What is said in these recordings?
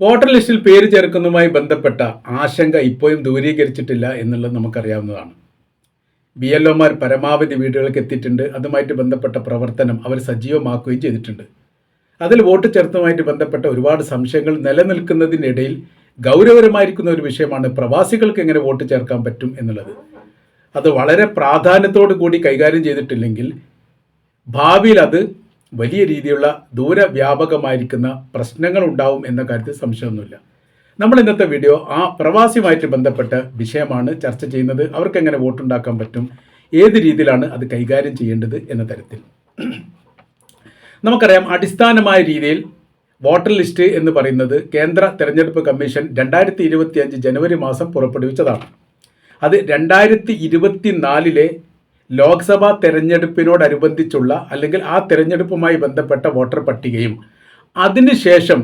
Voter ലിസ്റ്റിൽ പേര് ചേർക്കുന്നതുമായി ബന്ധപ്പെട്ട ആശങ്ക ഇപ്പോഴും ദൂരീകരിച്ചിട്ടില്ല എന്നുള്ളത് നമുക്കറിയാവുന്നതാണ്. ബി എൽ ഒമാർ പരമാവധി വീടുകൾക്ക് എത്തിയിട്ടുണ്ട്. അതുമായിട്ട് ബന്ധപ്പെട്ട പ്രവർത്തനം അവർ സജീവമാക്കുകയും ചെയ്തിട്ടുണ്ട്. അതിൽ വോട്ട് ചേർത്തതുമായിട്ട് ബന്ധപ്പെട്ട ഒരുപാട് സംശയങ്ങൾ നിലനിൽക്കുന്നതിനിടയിൽ ഗൗരവരമായിരിക്കുന്ന ഒരു വിഷയമാണ് പ്രവാസികൾക്ക് എങ്ങനെ വോട്ട് ചേർക്കാൻ പറ്റും എന്നുള്ളത്. അത് വളരെ പ്രാധാന്യത്തോടു കൂടി കൈകാര്യം ചെയ്തിട്ടില്ലെങ്കിൽ ഭാവിയിൽ അത് വലിയ രീതിയിലുള്ള ദൂരവ്യാപകമായിരിക്കുന്ന പ്രശ്നങ്ങൾ ഉണ്ടാവും എന്ന കാര്യത്തിൽ സംശയമൊന്നുമില്ല. നമ്മൾ ഇന്നത്തെ വീഡിയോ ആ പ്രവാസിയുമായിട്ട് ബന്ധപ്പെട്ട വിഷയമാണ് ചർച്ച ചെയ്യുന്നത്. അവർക്ക് എങ്ങനെ വോട്ടുണ്ടാക്കാൻ പറ്റും? ഏത് രീതിയിലാണ് അത് കൈകാര്യം ചെയ്യേണ്ടത് എന്ന തരത്തിൽ. നമുക്കറിയാം അടിസ്ഥാനമായ രീതിയിൽ വോട്ടർ ലിസ്റ്റ് എന്ന് പറയുന്നത് കേന്ദ്ര തെരഞ്ഞെടുപ്പ് കമ്മീഷൻ രണ്ടായിരത്തി ഇരുപത്തി അഞ്ച് ജനുവരി മാസം പുറപ്പെടുവിച്ചതാണ്. അത് രണ്ടായിരത്തി ഇരുപത്തിനാലിലെ ലോക്സഭാ തെരഞ്ഞെടുപ്പിനോടനുബന്ധിച്ചുള്ള അല്ലെങ്കിൽ ആ തെരഞ്ഞെടുപ്പുമായി ബന്ധപ്പെട്ട വോട്ടർ പട്ടികയും അതിനുശേഷം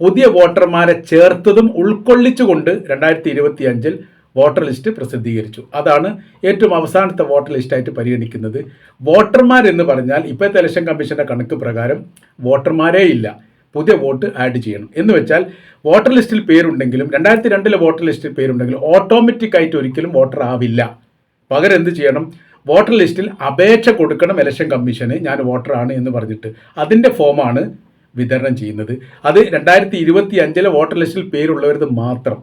പുതിയ വോട്ടർമാരെ ചേർത്തതും ഉൾക്കൊള്ളിച്ചുകൊണ്ട് രണ്ടായിരത്തി ഇരുപത്തി അഞ്ചിൽ വോട്ടർ ലിസ്റ്റ് പ്രസിദ്ധീകരിച്ചു. അതാണ് ഏറ്റവും അവസാനത്തെ വോട്ടർ ലിസ്റ്റായിട്ട് പരിഗണിക്കുന്നത്. വോട്ടർമാർ എന്ന് പറഞ്ഞാൽ ഇപ്പോഴത്തെ ഇലക്ഷൻ കമ്മീഷന്റെ കണക്ക് പ്രകാരം വോട്ടർമാരേ ഇല്ല. പുതിയ വോട്ട് ആഡ് ചെയ്യണം. എന്ന് വെച്ചാൽ വോട്ടർ ലിസ്റ്റിൽ പേരുണ്ടെങ്കിലും രണ്ടായിരത്തി രണ്ടിലെ വോട്ടർ ലിസ്റ്റിൽ പേരുണ്ടെങ്കിലും ഓട്ടോമാറ്റിക് ആയിട്ട് ഒരിക്കലും വോട്ടർ ആവില്ല. പകരം എന്ത് ചെയ്യണം? വോട്ടർ ലിസ്റ്റിൽ അപേക്ഷ കൊടുക്കണം ഇലക്ഷൻ കമ്മീഷന്. ഞാൻ വോട്ടറാണ് എന്ന് പറഞ്ഞിട്ട് അതിന്റെ ഫോമാണ് വിതരണം ചെയ്യുന്നത്. അത് രണ്ടായിരത്തി ഇരുപത്തി അഞ്ചിലെ വോട്ടർ ലിസ്റ്റിൽ പേരുള്ളവരത് മാത്രം.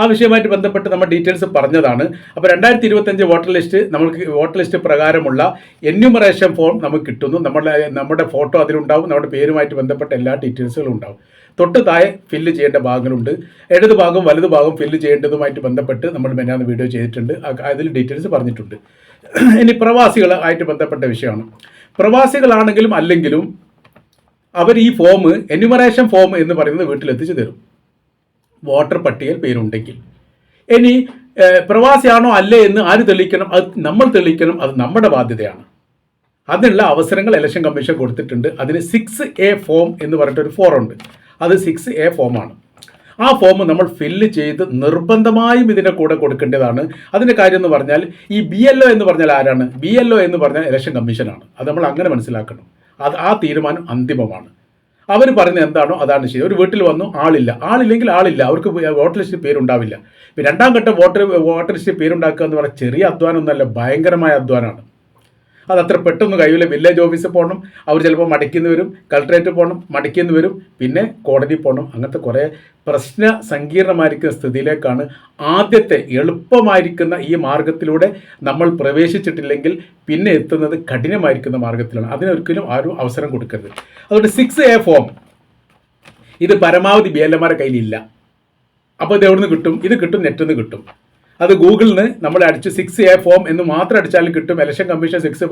ആ വിഷയമായിട്ട് ബന്ധപ്പെട്ട് നമ്മൾ ഡീറ്റെയിൽസ് പറഞ്ഞതാണ്. അപ്പോൾ രണ്ടായിരത്തി ഇരുപത്തഞ്ച് വോട്ടർ ലിസ്റ്റ് നമുക്ക് വോട്ടർ ലിസ്റ്റ് പ്രകാരമുള്ള എന്യൂമറേഷൻ ഫോം നമുക്ക് കിട്ടുന്നു. നമ്മുടെ നമ്മുടെ ഫോട്ടോ അതിലുണ്ടാവും. നമ്മുടെ പേരുമായിട്ട് ബന്ധപ്പെട്ട എല്ലാ ഡീറ്റെയിൽസുകളും ഉണ്ടാവും. തൊട്ട് താഴെ ഫില്ല് ചെയ്യേണ്ട ഭാഗങ്ങളുണ്ട്. ഇടത് ഭാഗം വലത് ഭാഗം ഫില്ല് ചെയ്യേണ്ടതുമായിട്ട് ബന്ധപ്പെട്ട് നമ്മൾ മെനാന്ന് വീഡിയോ ചെയ്തിട്ടുണ്ട്. അതിൽ ഡീറ്റെയിൽസ് പറഞ്ഞിട്ടുണ്ട്. ഇനി പ്രവാസികളായിട്ട് ബന്ധപ്പെട്ട വിഷയമാണ്. പ്രവാസികളാണെങ്കിലും അല്ലെങ്കിലും അവർ ഈ ഫോം എന്യൂമറേഷൻ ഫോം എന്ന് പറയുന്നത് വീട്ടിലെത്തിച്ച് തരും. വോട്ടർ പട്ടികയിൽ പേരുണ്ടെങ്കിൽ. ഇനി പ്രവാസിയാണോ അല്ലേ എന്ന് ആര് തെളിയിക്കണം? അത് നമ്മൾ തെളിയിക്കണം. അത് നമ്മുടെ ബാധ്യതയാണ്. അതിനുള്ള അവസരങ്ങൾ ഇലക്ഷൻ കമ്മീഷൻ കൊടുത്തിട്ടുണ്ട്. അതിന് സിക്സ് എ ഫോം എന്ന് പറഞ്ഞിട്ടൊരു ഫോറുണ്ട് അത് സിക്സ് എ ഫോമാണ് ആ ഫോം നമ്മൾ ഫില്ല് ചെയ്ത് നിർബന്ധമായും ഇതിന്റെ കൂടെ കൊടുക്കേണ്ടതാണ്. അതിന്റെ കാര്യം എന്ന് പറഞ്ഞാൽ ഈ ബി എൽ ഒ എന്ന് പറഞ്ഞാൽ ആരാണ്? ബി എൽ ഒ എന്ന് പറഞ്ഞാൽ ഇലക്ഷൻ കമ്മീഷനാണ് അത് നമ്മൾ അങ്ങനെ മനസ്സിലാക്കണം. അത് ആ തീരുമാനം അന്തിമമാണ്. അവർ പറയുന്നത് എന്താണോ അതാണ് ശരി. ഒരു വീട്ടിൽ വന്നു ആളില്ല. ആളില്ലെങ്കിൽ ആളില്ല. അവർക്ക് വോട്ടർ ലിസ്റ്റിൽ പേരുണ്ടാവില്ല. രണ്ടാം ഘട്ടം വോട്ടർ വോട്ടർ ലിസ്റ്റ് പേരുണ്ടാക്കുക എന്ന് പറഞ്ഞാൽ ചെറിയ അധ്വാനമൊന്നുമല്ല ഭയങ്കരമായ അധ്വാനമാണ്. അത് അത്ര പെട്ടെന്ന് കഴിയില്ല വില്ലേജ് ഓഫീസിൽ പോകണം അവർ ചിലപ്പോൾ മടക്കിന്ന് വരും കളക്ടറേറ്റ് പോകണം മടക്കിന്ന് വരും പിന്നെ കോടതി പോകണം അങ്ങനത്തെ കുറേ പ്രശ്ന സങ്കീർണമായിരിക്കുന്ന സ്ഥിതിയിലേക്കാണ് ആദ്യത്തെ എളുപ്പമായിരിക്കുന്ന ഈ മാർഗത്തിലൂടെ നമ്മൾ പ്രവേശിച്ചിട്ടില്ലെങ്കിൽ പിന്നെ എത്തുന്നത് കഠിനമായിരിക്കുന്ന മാർഗത്തിലാണ്. അതിനൊരിക്കലും ആരും അവസരം കൊടുക്കരുത്. അതുകൊണ്ട് സിക്സ് എ ഫോം ഇത് പരമാവധി ബി എൽ എമാരുടെ കയ്യിലില്ല. അപ്പോൾ ഇത് എവിടെ നിന്ന് കിട്ടും? ഇത് കിട്ടും നെറ്റിൽ നിന്ന് കിട്ടും. അത് ഗൂഗിളിൽ നിന്ന് നമ്മൾ അടിച്ച് സിക്സ് എ ഫോം എന്ന് മാത്രം അടിച്ചാലും കിട്ടും. Election commission six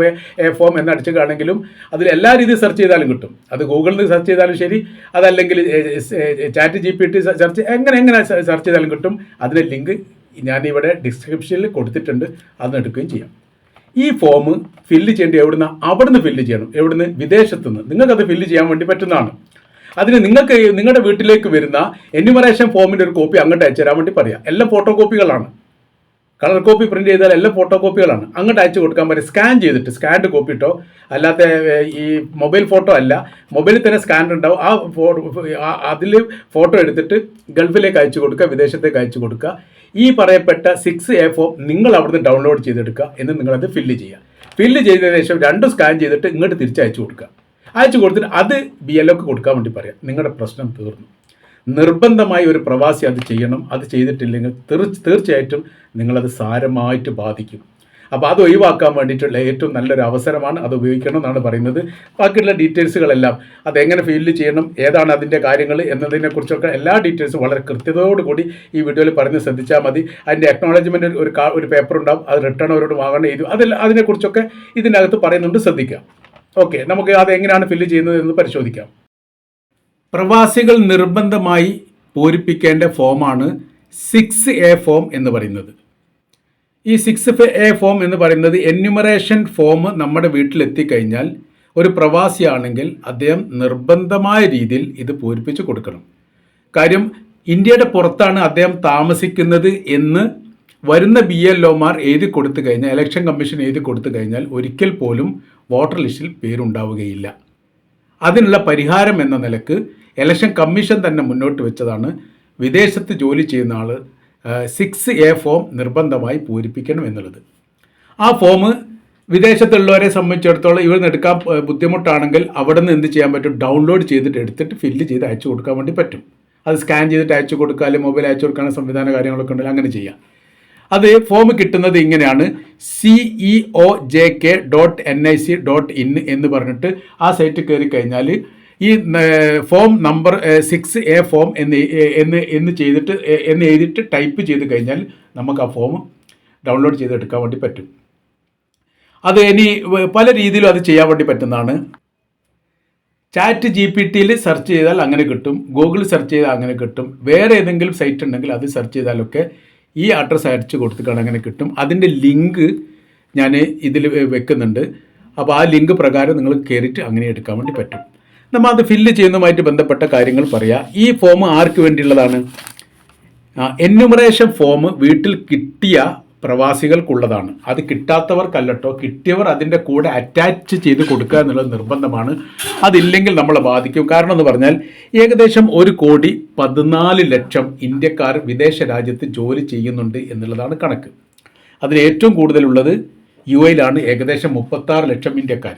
A form എന്ന് അടിച്ച് കാണെങ്കിലും അതിൽ എല്ലാ രീതിയിൽ സെർച്ച് ചെയ്താലും കിട്ടും. അത് ഗൂഗിളിൽ നിന്ന് സെർച്ച് ചെയ്താലും ശരി. അതല്ലെങ്കിൽ chat G P T search എങ്ങനെ എങ്ങനെ സെർച്ച് ചെയ്താലും കിട്ടും. അതിന്റെ ലിങ്ക് ഞാനിവിടെ ഡിസ്ക്രിപ്ഷനിൽ കൊടുത്തിട്ടുണ്ട്. അത് എടുക്കുകയും ചെയ്യാം. ഈ ഫോം ഫില്ല് ചെയ്യേണ്ടത് എവിടുന്ന്? അവിടുന്ന് ഫില്ല് ചെയ്യണം. എവിടുന്ന്? വിദേശത്തുനിന്ന്. നിങ്ങൾക്കത് ഫില്ല് ചെയ്യാൻ വേണ്ടി പറ്റുന്നതാണ്. അതിന് നിങ്ങൾക്ക് നിങ്ങളുടെ വീട്ടിലേക്ക് വരുന്ന എന്യൂമറേഷൻ ഫോമിന്റെ ഒരു കോപ്പി അങ്ങോട്ട് അയച്ചു തരാൻ വേണ്ടി പറയാം. എല്ലാം ഫോട്ടോ കോപ്പികളാണ് കളർ കോപ്പി പ്രിന്റ് ചെയ്താൽ എല്ലാ ഫോട്ടോ കോപ്പികളാണ് അങ്ങോട്ട് അയച്ചു കൊടുക്കാൻ പറ്റും സ്കാൻ ചെയ്തിട്ട് സ്കാൻഡ് കോപ്പി ഇട്ടോ? അല്ലാത്ത ഈ മൊബൈൽ ഫോട്ടോ അല്ല. മൊബൈലിൽ തന്നെ സ്കാനർ ഉണ്ടാവും. ആ അതിൽ ഫോട്ടോ എടുത്തിട്ട് ഗൾഫിലേക്ക് അയച്ചു കൊടുക്കുക വിദേശത്തേക്ക് അയച്ചു കൊടുക്കുക. ഈ പറയപ്പെട്ട സിക്സ് എ ഫോം നിങ്ങൾ അവിടുന്ന് ഡൗൺലോഡ് ചെയ്തെടുക്കുക എന്ന് നിങ്ങളത് ഫില്ല് ചെയ്യുക. ഫില്ല് ചെയ്തതിനു ശേഷം രണ്ട് സ്കാൻ ചെയ്തിട്ട് ഇങ്ങോട്ട് തിരിച്ച് തിരിച്ചയച്ചു കൊടുക്കുക. അയച്ചു കൊടുത്തിട്ട് അത് ബി എൽ ഒക്കെ കൊടുക്കാൻ വേണ്ടി പറയാം. നിങ്ങളുടെ പ്രശ്നം തീർന്നു. നിർബന്ധമായി ഒരു പ്രവാസി അത് ചെയ്യണം അത് ചെയ്തിട്ടില്ലെങ്കിൽ തീർച്ച തീർച്ചയായിട്ടും നിങ്ങളത് സാരമായിട്ട് ബാധിക്കും. അപ്പോൾ അത് ഒഴിവാക്കാൻ വേണ്ടിയിട്ടുള്ള ഏറ്റവും നല്ലൊരു അവസരമാണ് അത് ഉപയോഗിക്കണം എന്നാണ് പറയുന്നത്. ബാക്കിയുള്ള ഡീറ്റെയിൽസുകളെല്ലാം അതെങ്ങനെ ഫീൽഡ് ചെയ്യണം ഏതാണ് അതിന്റെ കാര്യങ്ങൾ എന്നതിനെക്കുറിച്ചൊക്കെ എല്ലാ ഡീറ്റെയിൽസും വളരെ കൃത്യതയോടുകൂടി ഈ വീഡിയോയിൽ പറഞ്ഞ് ശ്രദ്ധിച്ചാൽ മതി. അതിന്റെ അക്നോളജ്മെന്റ് ഒരു ഒരു പേപ്പർ ഉണ്ടാവും അത് റിട്ടേൺ അവരോട് വാങ്ങണം ചെയ്തു. അതെല്ലാം അതിനെക്കുറിച്ചൊക്കെ ഇതിനകത്ത് പറയുന്നുണ്ട് ശ്രദ്ധിക്കാം. ഓക്കെ നമുക്ക് അത് എങ്ങനെയാണ് ഫില്ല് ചെയ്യുന്നത് എന്ന് പരിശോധിക്കാം. പ്രവാസികൾ നിർബന്ധമായി പൂരിപ്പിക്കേണ്ട ഫോമാണ് സിക്സ് എ ഫോം എന്ന് പറയുന്നത്. ഈ സിക്സ് എ ഫോം എന്ന് പറയുന്നത് എന്യൂമറേഷൻ ഫോം നമ്മുടെ വീട്ടിലെത്തിക്കഴിഞ്ഞാൽ ഒരു പ്രവാസിയാണെങ്കിൽ അദ്ദേഹം നിർബന്ധമായ രീതിയിൽ ഇത് പൂരിപ്പിച്ച് കൊടുക്കണം. കാര്യം ഇന്ത്യയുടെ പുറത്താണ് അദ്ദേഹം താമസിക്കുന്നത് എന്ന് വരുന്ന ബി എൽ ഒമാർ എഴുതി കൊടുത്തു കഴിഞ്ഞാൽ ഇലക്ഷൻ കമ്മീഷൻ എഴുതി കൊടുത്തു കഴിഞ്ഞാൽ ഒരിക്കൽ പോലും വോട്ടർ ലിസ്റ്റിൽ പേരുണ്ടാവുകയില്ല. അതിനുള്ള പരിഹാരം എന്ന നിലയ്ക്ക് ഇലക്ഷൻ കമ്മീഷൻ തന്നെ മുന്നോട്ട് വെച്ചതാണ്. വിദേശത്ത് ജോലി ചെയ്യുന്ന ആൾ സിക്സ് എ ഫോം നിർബന്ധമായി പൂരിപ്പിക്കണം എന്നുള്ളത്. ആ ഫോം വിദേശത്തുള്ളവരെ സംബന്ധിച്ചിടത്തോളം ഇവർ എടുക്കാൻ ബുദ്ധിമുട്ടാണെങ്കിൽ അവിടെ നിന്ന് എന്ത് ചെയ്യാൻ പറ്റും? ഡൗൺലോഡ് ചെയ്തിട്ട് എടുത്തിട്ട് ഫില്ല് ചെയ്ത് അയച്ചു കൊടുക്കാൻ വേണ്ടി പറ്റും. അത് സ്കാൻ ചെയ്തിട്ട് അയച്ചു കൊടുക്കുക അല്ലെങ്കിൽ മൊബൈൽ അയച്ചു കൊടുക്കാനുള്ള സംവിധാന കാര്യങ്ങളൊക്കെ ഉണ്ടെങ്കിൽ അങ്ങനെ ചെയ്യാം. അത് ഫോം കിട്ടുന്നത് ഇങ്ങനെയാണ്. CE O J K dot N I C dot in എന്ന് പറഞ്ഞിട്ട് ആ സൈറ്റ് കയറി കഴിഞ്ഞാൽ ഈ form number six A form എന്ന് എന്ന് എന്ന് ചെയ്തിട്ട് എന്ന് എഴുതിയിട്ട് ടൈപ്പ് ചെയ്ത് കഴിഞ്ഞാൽ നമുക്ക് ആ ഫോം ഡൗൺലോഡ് ചെയ്തെടുക്കാൻ വേണ്ടി പറ്റും. അത് ഇനി പല രീതിയിലും അത് ചെയ്യാൻ വേണ്ടി പറ്റുന്നതാണ്. ചാറ്റ് ജി പി ടിയിൽ സെർച്ച് ചെയ്താൽ അങ്ങനെ കിട്ടും. ഗൂഗിൾ സെർച്ച് ചെയ്താൽ അങ്ങനെ കിട്ടും. വേറെ ഏതെങ്കിലും സൈറ്റ് ഉണ്ടെങ്കിൽ അത് സെർച്ച് ചെയ്താലൊക്കെ ഈ അഡ്രസ്സ് അയച്ചു കൊടുത്തിട്ടാണ് അങ്ങനെ കിട്ടും. അതിന്റെ ലിങ്ക് ഞാൻ ഇതിൽ വെക്കുന്നുണ്ട്. അപ്പോൾ ആ ലിങ്ക് പ്രകാരം നിങ്ങൾ കയറിയിട്ട് അങ്ങനെ എടുക്കാൻ വേണ്ടി പറ്റും. നമ്മൾ അത് ഫില്ല് ചെയ്യുന്നതുമായിട്ട് ബന്ധപ്പെട്ട കാര്യങ്ങൾ പറയാം. ഈ ഫോം ആർക്ക് വേണ്ടിയുള്ളതാണ്? എന്യൂമറേഷൻ ഫോം വീട്ടിൽ കിട്ടിയ പ്രവാസികൾക്കുള്ളതാണ്. അത് കിട്ടാത്തവർക്കല്ലട്ടോ കിട്ടിയവർ അതിന്റെ കൂടെ അറ്റാച്ച് ചെയ്ത് കൊടുക്കുക എന്നുള്ളത് നിർബന്ധമാണ്. അതില്ലെങ്കിൽ നമ്മളെ ബാധിക്കും. കാരണം എന്ന് പറഞ്ഞാൽ ഏകദേശം ഒരു കോടി പതിനാല് ലക്ഷം ഇന്ത്യക്കാർ വിദേശ രാജ്യത്ത് ജോലി ചെയ്യുന്നുണ്ട് എന്നുള്ളതാണ് കണക്ക്. അതിൽ ഏറ്റവും കൂടുതലുള്ളത് യു എയിലാണ്. ഏകദേശം മുപ്പത്താറ് ലക്ഷം ഇന്ത്യക്കാർ.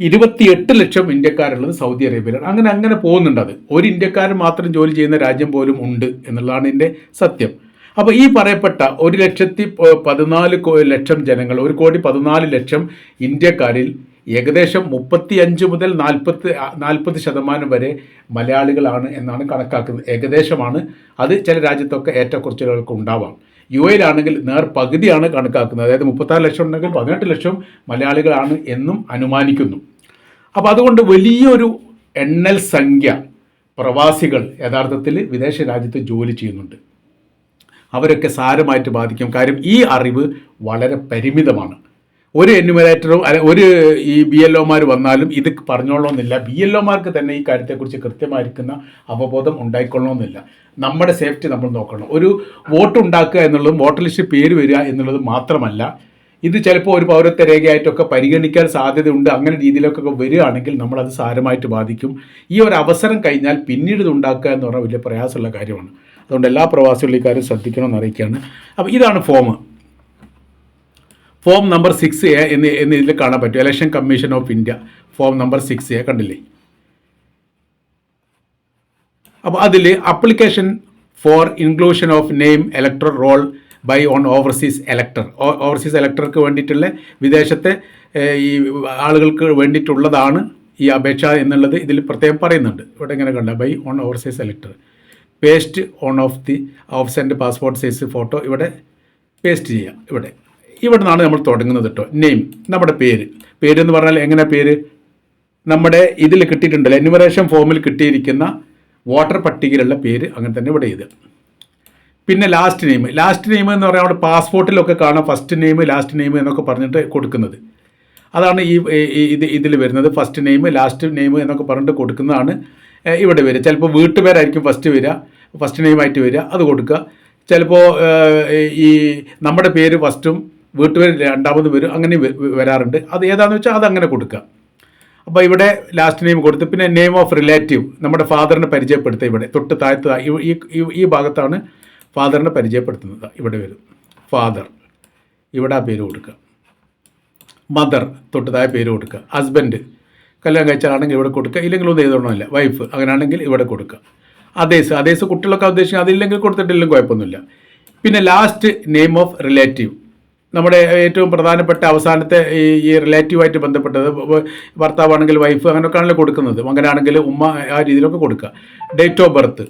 ഇരുപത്തിയെട്ട് ലക്ഷം ഇന്ത്യക്കാരുള്ളത് സൗദി അറേബ്യയിലാണ്. അങ്ങനെ അങ്ങനെ പോകുന്നുണ്ട് അത്. ഒരു ഇന്ത്യക്കാരൻ മാത്രം ജോലി ചെയ്യുന്ന രാജ്യം പോലും ഉണ്ട് എന്നുള്ളതാണ് ഇതിന്റെ സത്യം. അപ്പോൾ ഈ പറയപ്പെട്ട ഒരു ലക്ഷത്തി പതിനാല് ലക്ഷം ജനങ്ങൾ ഒരു കോടി പതിനാല് ലക്ഷം ഇന്ത്യക്കാരിൽ ഏകദേശം മുപ്പത്തി അഞ്ച് മുതൽ നാൽപ്പത്തി നാൽപ്പത് ശതമാനം വരെ മലയാളികളാണ് എന്നാണ് കണക്കാക്കുന്നത്. ഏകദേശമാണ് അത് ചില രാജ്യത്തൊക്കെ ഏറ്റക്കുറച്ചിലുകൾക്ക് ഉണ്ടാവാം. യു എയിലാണെങ്കിൽ നേർ പകുതിയാണ് കണക്കാക്കുന്നത്. അതായത് മുപ്പത്താറ് ലക്ഷം ഉണ്ടെങ്കിൽ പതിനെട്ട് ലക്ഷം മലയാളികളാണ് എന്നും അനുമാനിക്കുന്നു. അപ്പോൾ അതുകൊണ്ട് വലിയൊരു എണ്ണൽ സംഖ്യ പ്രവാസികൾ യഥാർത്ഥത്തിൽ വിദേശ രാജ്യത്ത് ജോലി ചെയ്യുന്നുണ്ട്. അവരൊക്കെ സാരമായിട്ട് ബാധിക്കും. കാര്യം ഈ അറിവ് വളരെ പരിമിതമാണ്. ഒരു എന്യൂമറേറ്ററും അല്ലെ ഒരു ഈ ബി എൽ ഒമാർ വന്നാലും ഇത് പറഞ്ഞോളണമെന്നില്ല. ബി എൽ ഒമാർക്ക് തന്നെ ഈ കാര്യത്തെക്കുറിച്ച് കൃത്യമായിരിക്കുന്ന അവബോധം ഉണ്ടായിക്കൊള്ളണമെന്നില്ല. നമ്മുടെ സേഫ്റ്റി നമ്മൾ നോക്കണം. ഒരു വോട്ട് ഉണ്ടാക്കുക എന്നുള്ളതും വോട്ടർ ലിസ്റ്റ് പേര് വരിക എന്നുള്ളത് മാത്രമല്ല ഇത് ചിലപ്പോൾ ഒരു പൗരത്വ രേഖയായിട്ടൊക്കെ പരിഗണിക്കാൻ സാധ്യതയുണ്ട്. അങ്ങനെ രീതിയിലൊക്കെ വരികയാണെങ്കിൽ നമ്മളത് സാരമായിട്ട് ബാധിക്കും. ഈ ഒരു അവസരം കഴിഞ്ഞാൽ പിന്നീട് ഇത് ഉണ്ടാക്കുക എന്ന് പറഞ്ഞാൽ വലിയ പ്രയാസമുള്ള കാര്യമാണ്. അതുകൊണ്ട് എല്ലാ പ്രവാസികളിക്കാരും ശ്രദ്ധിക്കണമെന്ന് അറിയിക്കുകയാണ്. അപ്പോൾ ഇതാണ് form form number six A എന്ന് എന്ന് ഇതിൽ കാണാൻ പറ്റും. Election commission of India form number six A കണ്ടില്ലേ? അപ്പോൾ അതിൽ application for inclusion of name elector roll by on overseas elector overseas ഇലക്ടർക്ക് വേണ്ടിയിട്ടുള്ള വിദേശത്തെ ഈ ആളുകൾക്ക് വേണ്ടിയിട്ടുള്ളതാണ് ഈ അപേക്ഷ എന്നുള്ളത് ഇതിൽ പ്രത്യേകം പറയുന്നുണ്ട്. ഇവിടെ ഇങ്ങനെ കണ്ട? By on overseas elector paste on of the of passport size photo ഇവിടെ പേസ്റ്റ് ചെയ്യാം. ഇവിടെ. ഇവിടെ നിന്നാണ് നമ്മൾ തുടങ്ങുന്നത് കേട്ടോ നെയിം നമ്മുടെ പേര്. പേരെന്ന് പറഞ്ഞാൽ എങ്ങനെ പേര്? നമ്മുടെ ഇതിൽ കിട്ടിയിട്ടുണ്ടല്ലോ? എന്യൂമറേഷൻ ഫോമിൽ കിട്ടിയിരിക്കുന്ന വോട്ടർ പട്ടികയിലുള്ള പേര് അങ്ങനെ തന്നെ ഇവിടെ ഇത് പിന്നെ ലാസ്റ്റ് നെയിം ലാസ്റ്റ് നെയിം എന്ന് പറഞ്ഞാൽ അവിടെ പാസ്പോർട്ടിലൊക്കെ കാണാം. ഫസ്റ്റ് നെയിം ലാസ്റ്റ് നെയിം എന്നൊക്കെ പറഞ്ഞിട്ട് കൊടുക്കുന്നത്. അതാണ് ഈ ഇത് ഇതിൽ വരുന്നത്. ഫസ്റ്റ് നെയിം ലാസ്റ്റ് നെയിം എന്നൊക്കെ പറഞ്ഞിട്ട് കൊടുക്കുന്നതാണ് ഇവിടെ വരിക. ചിലപ്പോൾ വീട്ടുപേരായിരിക്കും ഫസ്റ്റ് വരിക ഫസ്റ്റ് നെയിമായിട്ട് വരിക അത് കൊടുക്കുക. ചിലപ്പോൾ ഈ നമ്മുടെ പേര് ഫസ്റ്റും വീട്ടുപേര് രണ്ടാമത് വരും അങ്ങനെ വരാറുണ്ട്. അത് ഏതാണെന്ന് വെച്ചാൽ അത് അങ്ങനെ കൊടുക്കുക. അപ്പോൾ ഇവിടെ ലാസ്റ്റ് നെയിം കൊടുത്ത് പിന്നെ നെയിം ഓഫ് റിലേറ്റീവ് നമ്മുടെ ഫാദറിനെ പരിചയപ്പെടുത്തുക ഇവിടെ. തൊട്ട് താഴത്ത് ഈ- ഈ ഭാഗത്താണ് ഫാദറിനെ പരിചയപ്പെടുത്തുന്നത്. ഇവിടെ വരും. ഫാദർ ഇവിടെ ആ പേര് കൊടുക്കുക. മദർ തൊട്ട് താഴെ പേര് കൊടുക്കുക. ഹസ്ബൻഡ് കല്യാണം കഴിച്ചാണെങ്കിൽ ഇവിടെ കൊടുക്കുക. ഇല്ലെങ്കിൽ ഒന്നും എഴുതണമില്ല വൈഫ് അങ്ങനെയാണെങ്കിൽ ഇവിടെ കൊടുക്കുക. അതേസ് അതേസ് കുട്ടികളൊക്കെ ഉദ്ദേശിക്കുക അതില്ലെങ്കിൽ കൊടുത്തിട്ടില്ലെങ്കിൽ കുഴപ്പമൊന്നുമില്ല. പിന്നെ ലാസ്റ്റ് നെയിം ഓഫ് റിലേറ്റീവ് നമ്മുടെ ഏറ്റവും പ്രധാനപ്പെട്ട അവസാനത്തെ ഈ ഈ റിലേറ്റീവായിട്ട് ബന്ധപ്പെട്ടത് ഭർത്താവാണെങ്കിൽ വൈഫ് അങ്ങനെയൊക്കെ ആണല്ലോ കൊടുക്കുന്നത്. അങ്ങനെയാണെങ്കിൽ ഉമ്മ ആ രീതിയിലൊക്കെ കൊടുക്കുക. Date of birth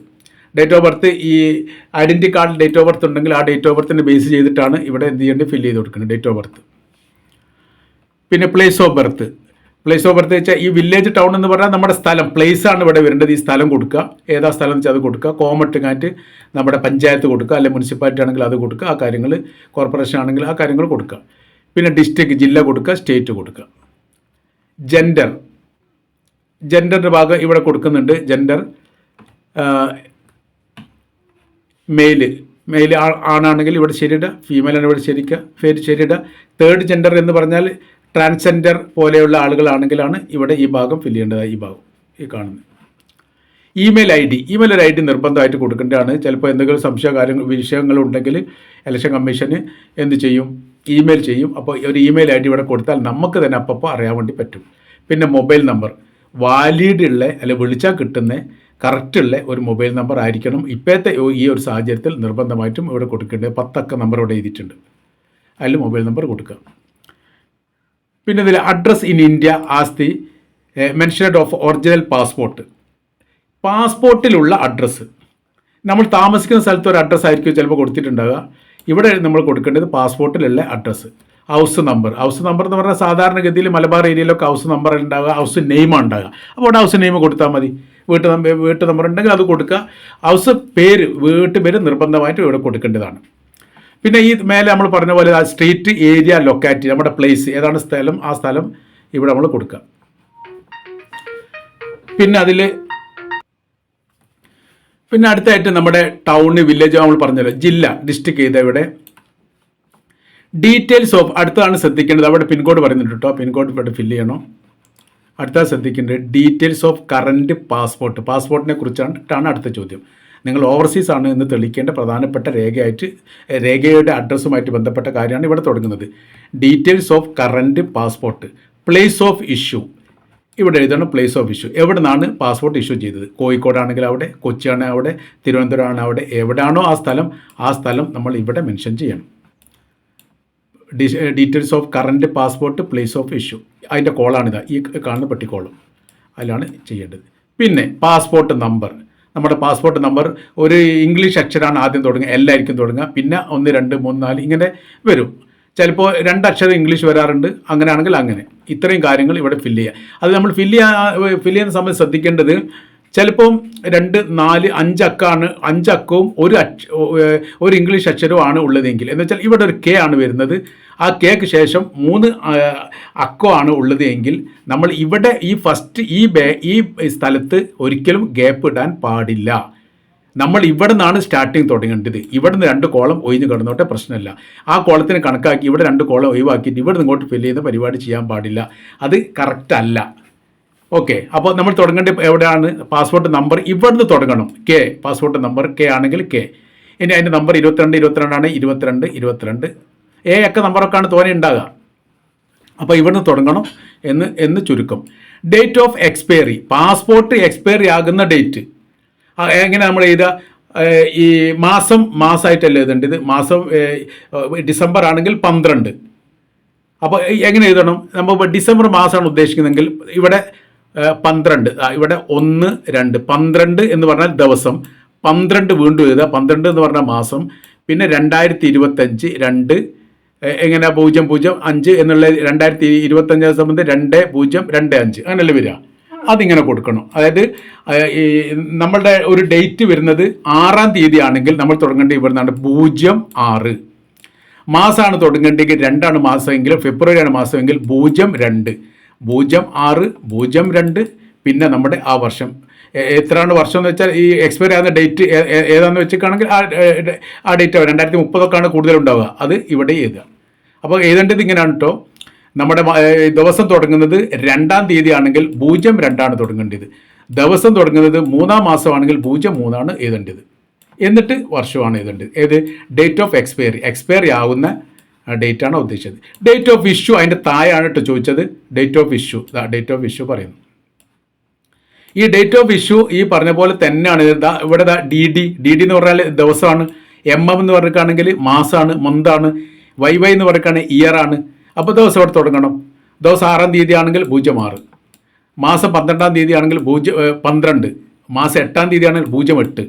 date of birth ഈ identity card date of birth ഉണ്ടെങ്കിൽ ആ ഡേറ്റ് ഓഫ് ബർത്തിനെ ബേസ് ചെയ്തിട്ടാണ് ഇവിടെ എന്ത് ചെയ്യേണ്ടത്? ഫില്ല് ചെയ്ത് കൊടുക്കുന്നത്. ഡേറ്റ് ഓഫ് ബർത്ത് പിന്നെ place of birth place of birth വെച്ചാൽ ഈ വില്ലേജ് ടൗൺ എന്ന് പറഞ്ഞാൽ നമ്മുടെ സ്ഥലം. പ്ലേസ് ആണ് ഇവിടെ വരേണ്ടത്. ഈ സ്ഥലം കൊടുക്കുക. ഏതാ സ്ഥലം വെച്ചാൽ അത് കൊടുക്കുക. കോമട്ടുകാറ്റ് നമ്മുടെ പഞ്ചായത്ത് കൊടുക്കുക. അല്ലെങ്കിൽ മുനിസിപ്പാലിറ്റി ആണെങ്കിൽ അത് കൊടുക്കുക. ആ കാര്യങ്ങൾ കോർപ്പറേഷൻ ആണെങ്കിൽ ആ കാര്യങ്ങൾ കൊടുക്കുക. പിന്നെ ഡിസ്ട്രിക്ട് ജില്ല കൊടുക്കുക. സ്റ്റേറ്റ് കൊടുക്കുക. ജെൻഡർ ജെൻഡറിന്റെ ഭാഗം ഇവിടെ കൊടുക്കുന്നുണ്ട്. ജെൻഡർ മെയിൽ മെയിൽ ആണാണെങ്കിൽ ഇവിടെ ശരിയിടുക. ഫീമെയിൽ ആണ് ഇവിടെ ശരിക്കുക പേര് ശരിയിടുക. തേർഡ് ജെൻഡർ എന്ന് പറഞ്ഞാൽ ട്രാൻസ്ജെൻഡർ പോലെയുള്ള ആളുകളാണെങ്കിലാണ് ഇവിടെ ഈ ഭാഗം ഫില്ല് ചെയ്യേണ്ടത് ഈ ഭാഗം ഈ കാണുന്നത്. ഇമെയിൽ ഐ ഡി ഇമെയിൽ ഒരു ഐ ഡി നിർബന്ധമായിട്ട് കൊടുക്കേണ്ടതാണ്. ചിലപ്പോൾ എന്തെങ്കിലും സംശയ കാര്യങ്ങൾ വിഷയങ്ങളുണ്ടെങ്കിൽ ഇലക്ഷൻ കമ്മീഷന് എന്ത് ചെയ്യും? ഇമെയിൽ ചെയ്യും. അപ്പോൾ ഒരു ഇമെയിൽ ഐ ഡി ഇവിടെ കൊടുത്താൽ നമുക്ക് തന്നെ അപ്പപ്പോൾ അറിയാൻ വേണ്ടി പറ്റും. പിന്നെ മൊബൈൽ നമ്പർ. വാലിഡ് ഉള്ള അല്ലെ വിളിച്ചാൽ കിട്ടുന്ന കറക്റ്റുള്ള ഒരു മൊബൈൽ നമ്പർ ആയിരിക്കണം. ഇപ്പോഴത്തെ ഈ ഒരു സാഹചര്യത്തിൽ നിർബന്ധമായിട്ടും ഇവിടെ കൊടുക്കേണ്ടത് പത്തക്ക നമ്പർ ഇവിടെ എഴുതിയിട്ടുണ്ട്. അതിൽ മൊബൈൽ നമ്പർ കൊടുക്കുക. പിന്നെ ഇതിൽ address in India as the mentioned of original passport പാസ്പോർട്ടിലുള്ള address നമ്മൾ താമസിക്കുന്ന സ്ഥലത്ത് ഒരു അഡ്രസ്സ് ആയിരിക്കും ചിലപ്പോൾ കൊടുത്തിട്ടുണ്ടാവുക. ഇവിടെ നമ്മൾ കൊടുക്കേണ്ടത് പാസ്പോർട്ടിലുള്ള address house number house number എന്ന് പറഞ്ഞാൽ സാധാരണഗതിയിൽ മലബാർ ഏരിയയിലൊക്കെ ഹൗസ് നമ്പർ ഉണ്ടാവുക ഹൗസ് നെയിമാണ് ഉണ്ടാവുക. അപ്പോൾ അവിടെ ഹൗസ് നെയിം കൊടുത്താൽ മതി. വീട്ടു വീട്ടു നമ്പർ ഉണ്ടെങ്കിൽ അത് കൊടുക്കുക. ഹൗസ് പേര് വീട്ടു പേര് നിർബന്ധമായിട്ടും ഇവിടെ കൊടുക്കേണ്ടതാണ്. പിന്നെ ഈ മേലെ നമ്മൾ പറഞ്ഞ പോലെ ആ സ്ട്രീറ്റ് ഏരിയ ലൊക്കാലിറ്റി നമ്മുടെ പ്ലേസ് ഏതാണ് സ്ഥലം? ആ സ്ഥലം ഇവിടെ നമ്മൾ കൊടുക്കുക. പിന്നെ അതിൽ പിന്നെ അടുത്തായിട്ട് നമ്മുടെ ടൗണ് വില്ലേജ് നമ്മൾ പറഞ്ഞല്ലോ. ജില്ല ഡിസ്ട്രിക്ട് ചെയ്ത ഇവിടെ? ഡീറ്റെയിൽസ് ഓഫ് അടുത്താണ് ശ്രദ്ധിക്കേണ്ടത്. അവിടെ പിൻകോഡ് പറയുന്നുണ്ട് കേട്ടോ. പിൻകോഡ് ഇവിടെ ഫില്ല് ചെയ്യണം. അടുത്ത ശ്രദ്ധിക്കേണ്ടത്. ഡീറ്റെയിൽസ് ഓഫ് കറന്റ് പാസ്പോർട്ട് പാസ്പോർട്ടിനെ കുറിച്ചാണ് അടുത്ത ചോദ്യം. നിങ്ങൾ ഓവർസീസ് ആണ് എന്ന് തെളിയിക്കേണ്ട പ്രധാനപ്പെട്ട രേഖയായിട്ട് രേഖയുടെ അഡ്രസ്സുമായിട്ട് ബന്ധപ്പെട്ട കാര്യമാണ് ഇവിടെ തുടങ്ങുന്നത്. Details of current passport place of issue ഇവിടെ എഴുതണം പ്ലേസ് ഓഫ് ഇഷ്യൂ എവിടെ നിന്നാണ് പാസ്പോർട്ട് ഇഷ്യൂ ചെയ്തത്? കോഴിക്കോടാണെങ്കിൽ അവിടെ കൊച്ചിയാണ് അവിടെ തിരുവനന്തപുരമാണ് അവിടെ എവിടെയാണോ ആ സ്ഥലം ആ സ്ഥലം നമ്മൾ ഇവിടെ മെൻഷൻ ചെയ്യണം. Details of current passport place of issue അതിന്റെ കോളാണിത് ഈ കാണുന്ന പെട്ടിക്കോളും. അതിലാണ് ചെയ്യേണ്ടത്. പിന്നെ പാസ്പോർട്ട് നമ്പർ നമ്മുടെ പാസ്പോർട്ട് നമ്പർ ഒരു ഇംഗ്ലീഷ് അക്ഷരമാണ് ആദ്യം തുടങ്ങുക എല്ലായിരിക്കും തുടങ്ങുക പിന്നെ ഒന്ന് രണ്ട് മൂന്ന് നാല് ഇങ്ങനെ വരും. ചിലപ്പോൾ രണ്ടക്ഷരം ഇംഗ്ലീഷ് വരാറുണ്ട് അങ്ങനെയാണെങ്കിൽ അങ്ങനെ. ഇത്രയും കാര്യങ്ങൾ ഇവിടെ ഫില്ല് ചെയ്യുക. അത് നമ്മൾ ഫില്ല് ചെയ്യാൻ ഫില്ല് ചെയ്യുന്ന സമയത്ത് ശ്രദ്ധിക്കേണ്ടത് ചിലപ്പം രണ്ട് നാല് അഞ്ചക്കാണ് അഞ്ചക്കവും ഒരു അക്ഷ ഒരു ഇംഗ്ലീഷ് അക്ഷരവും ആണ് ഉള്ളതെങ്കിൽ. എന്ന് വെച്ചാൽ ഇവിടെ ഒരു കെ ആണ് വരുന്നത്. ആ കേക്ക് ശേഷം മൂന്ന് അക്കോ ആണ് ഉള്ളത് എങ്കിൽ നമ്മൾ ഇവിടെ ഈ ഫസ്റ്റ് ഈ ബേ ഈ സ്ഥലത്ത് ഒരിക്കലും ഗ്യാപ്പ് ഇടാൻ പാടില്ല. നമ്മൾ ഇവിടെ നിന്നാണ് സ്റ്റാർട്ടിങ് തുടങ്ങേണ്ടത്. ഇവിടെ നിന്ന് രണ്ട് കോളം ഒഴിഞ്ഞ് കിടന്നോട്ടെ പ്രശ്നമില്ല. ആ കോളത്തിന് കണക്കാക്കി ഇവിടെ രണ്ട് കോളം ഒഴിവാക്കിയിട്ട് ഇവിടെ നിന്ന് ഇങ്ങോട്ട് ഫില്ല് ചെയ്യുന്ന പരിപാടി ചെയ്യാൻ പാടില്ല. അത് കറക്റ്റ് അല്ല. ഓക്കെ അപ്പോൾ നമ്മൾ തുടങ്ങേണ്ടത് എവിടെയാണ്? പാസ്പോർട്ട് നമ്പർ ഇവിടുന്ന് തുടങ്ങണം. കെ പാസ്പോർട്ട് നമ്പർ കെ ആണെങ്കിൽ കെ ഇനി അതിന്റെ നമ്പർ ഇരുപത്തിരണ്ട് ഇരുപത്തിരണ്ടാണ് ഇരുപത്തിരണ്ട് ഇരുപത്തിരണ്ട്. എ ഒക്കെ നമ്പറൊക്കെയാണ് തോനെ ഉണ്ടാകുക അപ്പോൾ ഇവിടുന്ന് തുടങ്ങണം എന്ന് എന്ന് ചുരുക്കം. Date of expiry passport expiry ആകുന്ന ഡേറ്റ് എങ്ങനെ നമ്മൾ ചെയ്ത ഈ മാസം മാസമായിട്ടല്ലേ എഴുതേണ്ടത്? മാസം ഡിസംബർ ആണെങ്കിൽ പന്ത്രണ്ട്. അപ്പോൾ എങ്ങനെ എഴുതണം? നമ്മൾ ഡിസംബർ മാസമാണ് ഉദ്ദേശിക്കുന്നതെങ്കിൽ ഇവിടെ പന്ത്രണ്ട്. ഇവിടെ ഒന്ന് രണ്ട്. പന്ത്രണ്ട് എന്ന് പറഞ്ഞാൽ ദിവസം. പന്ത്രണ്ട് വീണ്ടും എഴുതുക. പന്ത്രണ്ട് എന്ന് പറഞ്ഞാൽ മാസം. പിന്നെ രണ്ടായിരത്തി ഇരുപത്തഞ്ച് രണ്ട്. എങ്ങനെ പൂജ്യം പൂജ്യം അഞ്ച് എന്നുള്ള രണ്ടായിരത്തി ഇരുപത്തഞ്ച് സംബന്ധിച്ച് രണ്ട് പൂജ്യം രണ്ട് അഞ്ച് അങ്ങനെയല്ലേ വരിക? അതിങ്ങനെ കൊടുക്കണം. അതായത് ഈ നമ്മളുടെ ഒരു ഡേറ്റ് വരുന്നത് ആറാം തീയതി ആണെങ്കിൽ നമ്മൾ തുടങ്ങേണ്ടത് ഇവിടുന്നാണ് പൂജ്യം ആറ്. മാസമാണ് തുടങ്ങേണ്ടെങ്കിൽ രണ്ടാണ് മാസമെങ്കിൽ ഫെബ്രുവരിയാണ് മാസമെങ്കിൽ പൂജ്യം രണ്ട്. പൂജ്യം ആറ് പൂജ്യം രണ്ട് പിന്നെ നമ്മുടെ ആ വർഷം. എത്രയാണ് വർഷം എന്ന് വെച്ചാൽ ഈ എക്സ്പയർ ആകുന്ന ഡേറ്റ് ഏതാണെന്ന് വെച്ചിട്ടാണെങ്കിൽ ആ ഡേറ്റ് രണ്ടായിരത്തി മുപ്പതൊക്കെയാണ് കൂടുതലുണ്ടാവുക. അത് ഇവിടെ എഴുതുക. അപ്പോൾ എഴുതേണ്ടത് ഇങ്ങനെയാണ് കേട്ടോ നമ്മുടെ ദിവസം തുടങ്ങുന്നത് രണ്ടാം തീയതി ആണെങ്കിൽ പൂജ്യം രണ്ടാണ് തുടങ്ങേണ്ടത്. ദിവസം തുടങ്ങുന്നത് മൂന്നാം മാസമാണെങ്കിൽ പൂജ്യം മൂന്നാണ് എഴുതേണ്ടത്. എന്നിട്ട് വർഷമാണ് എഴുതേണ്ടത്. ഏത്? ഡേറ്റ് ഓഫ് എക്സ്പയറി എക്സ്പയറി ആകുന്ന ഡേറ്റ് ആണ് ഉദ്ദേശിച്ചത്. ഡേറ്റ് ഓഫ് ഇഷ്യൂ അതിന്റെ താഴെയാണ് കേട്ടോ ചോദിച്ചത്. Date of issue date of issue പറയുന്നു. ഈ ഡേറ്റ് ഓഫ് ഇഷ്യൂ ഈ പറഞ്ഞ പോലെ തന്നെയാണ്. ഇവിടെ ഡി ഡി ഡി ഡി എന്ന് പറഞ്ഞാൽ ദിവസമാണ്. എം എം എന്ന് പറഞ്ഞിട്ടാണെങ്കിൽ മാസമാണ് മന്താണ് വൈ വൈ എന്ന് പറയുകയാണെങ്കിൽ ഇയർ ആണ്. അപ്പോൾ ദിവസം ഇവിടെ തുടങ്ങണം. ദിവസം ആറാം തീയതി ആണെങ്കിൽ പൂജ്യം ആറ്. മാസം പന്ത്രണ്ടാം തീയതി ആണെങ്കിൽ പൂജ്യം പന്ത്രണ്ട്. മാസം എട്ടാം തീയതി ആണെങ്കിൽ പൂജ്യം എട്ട്.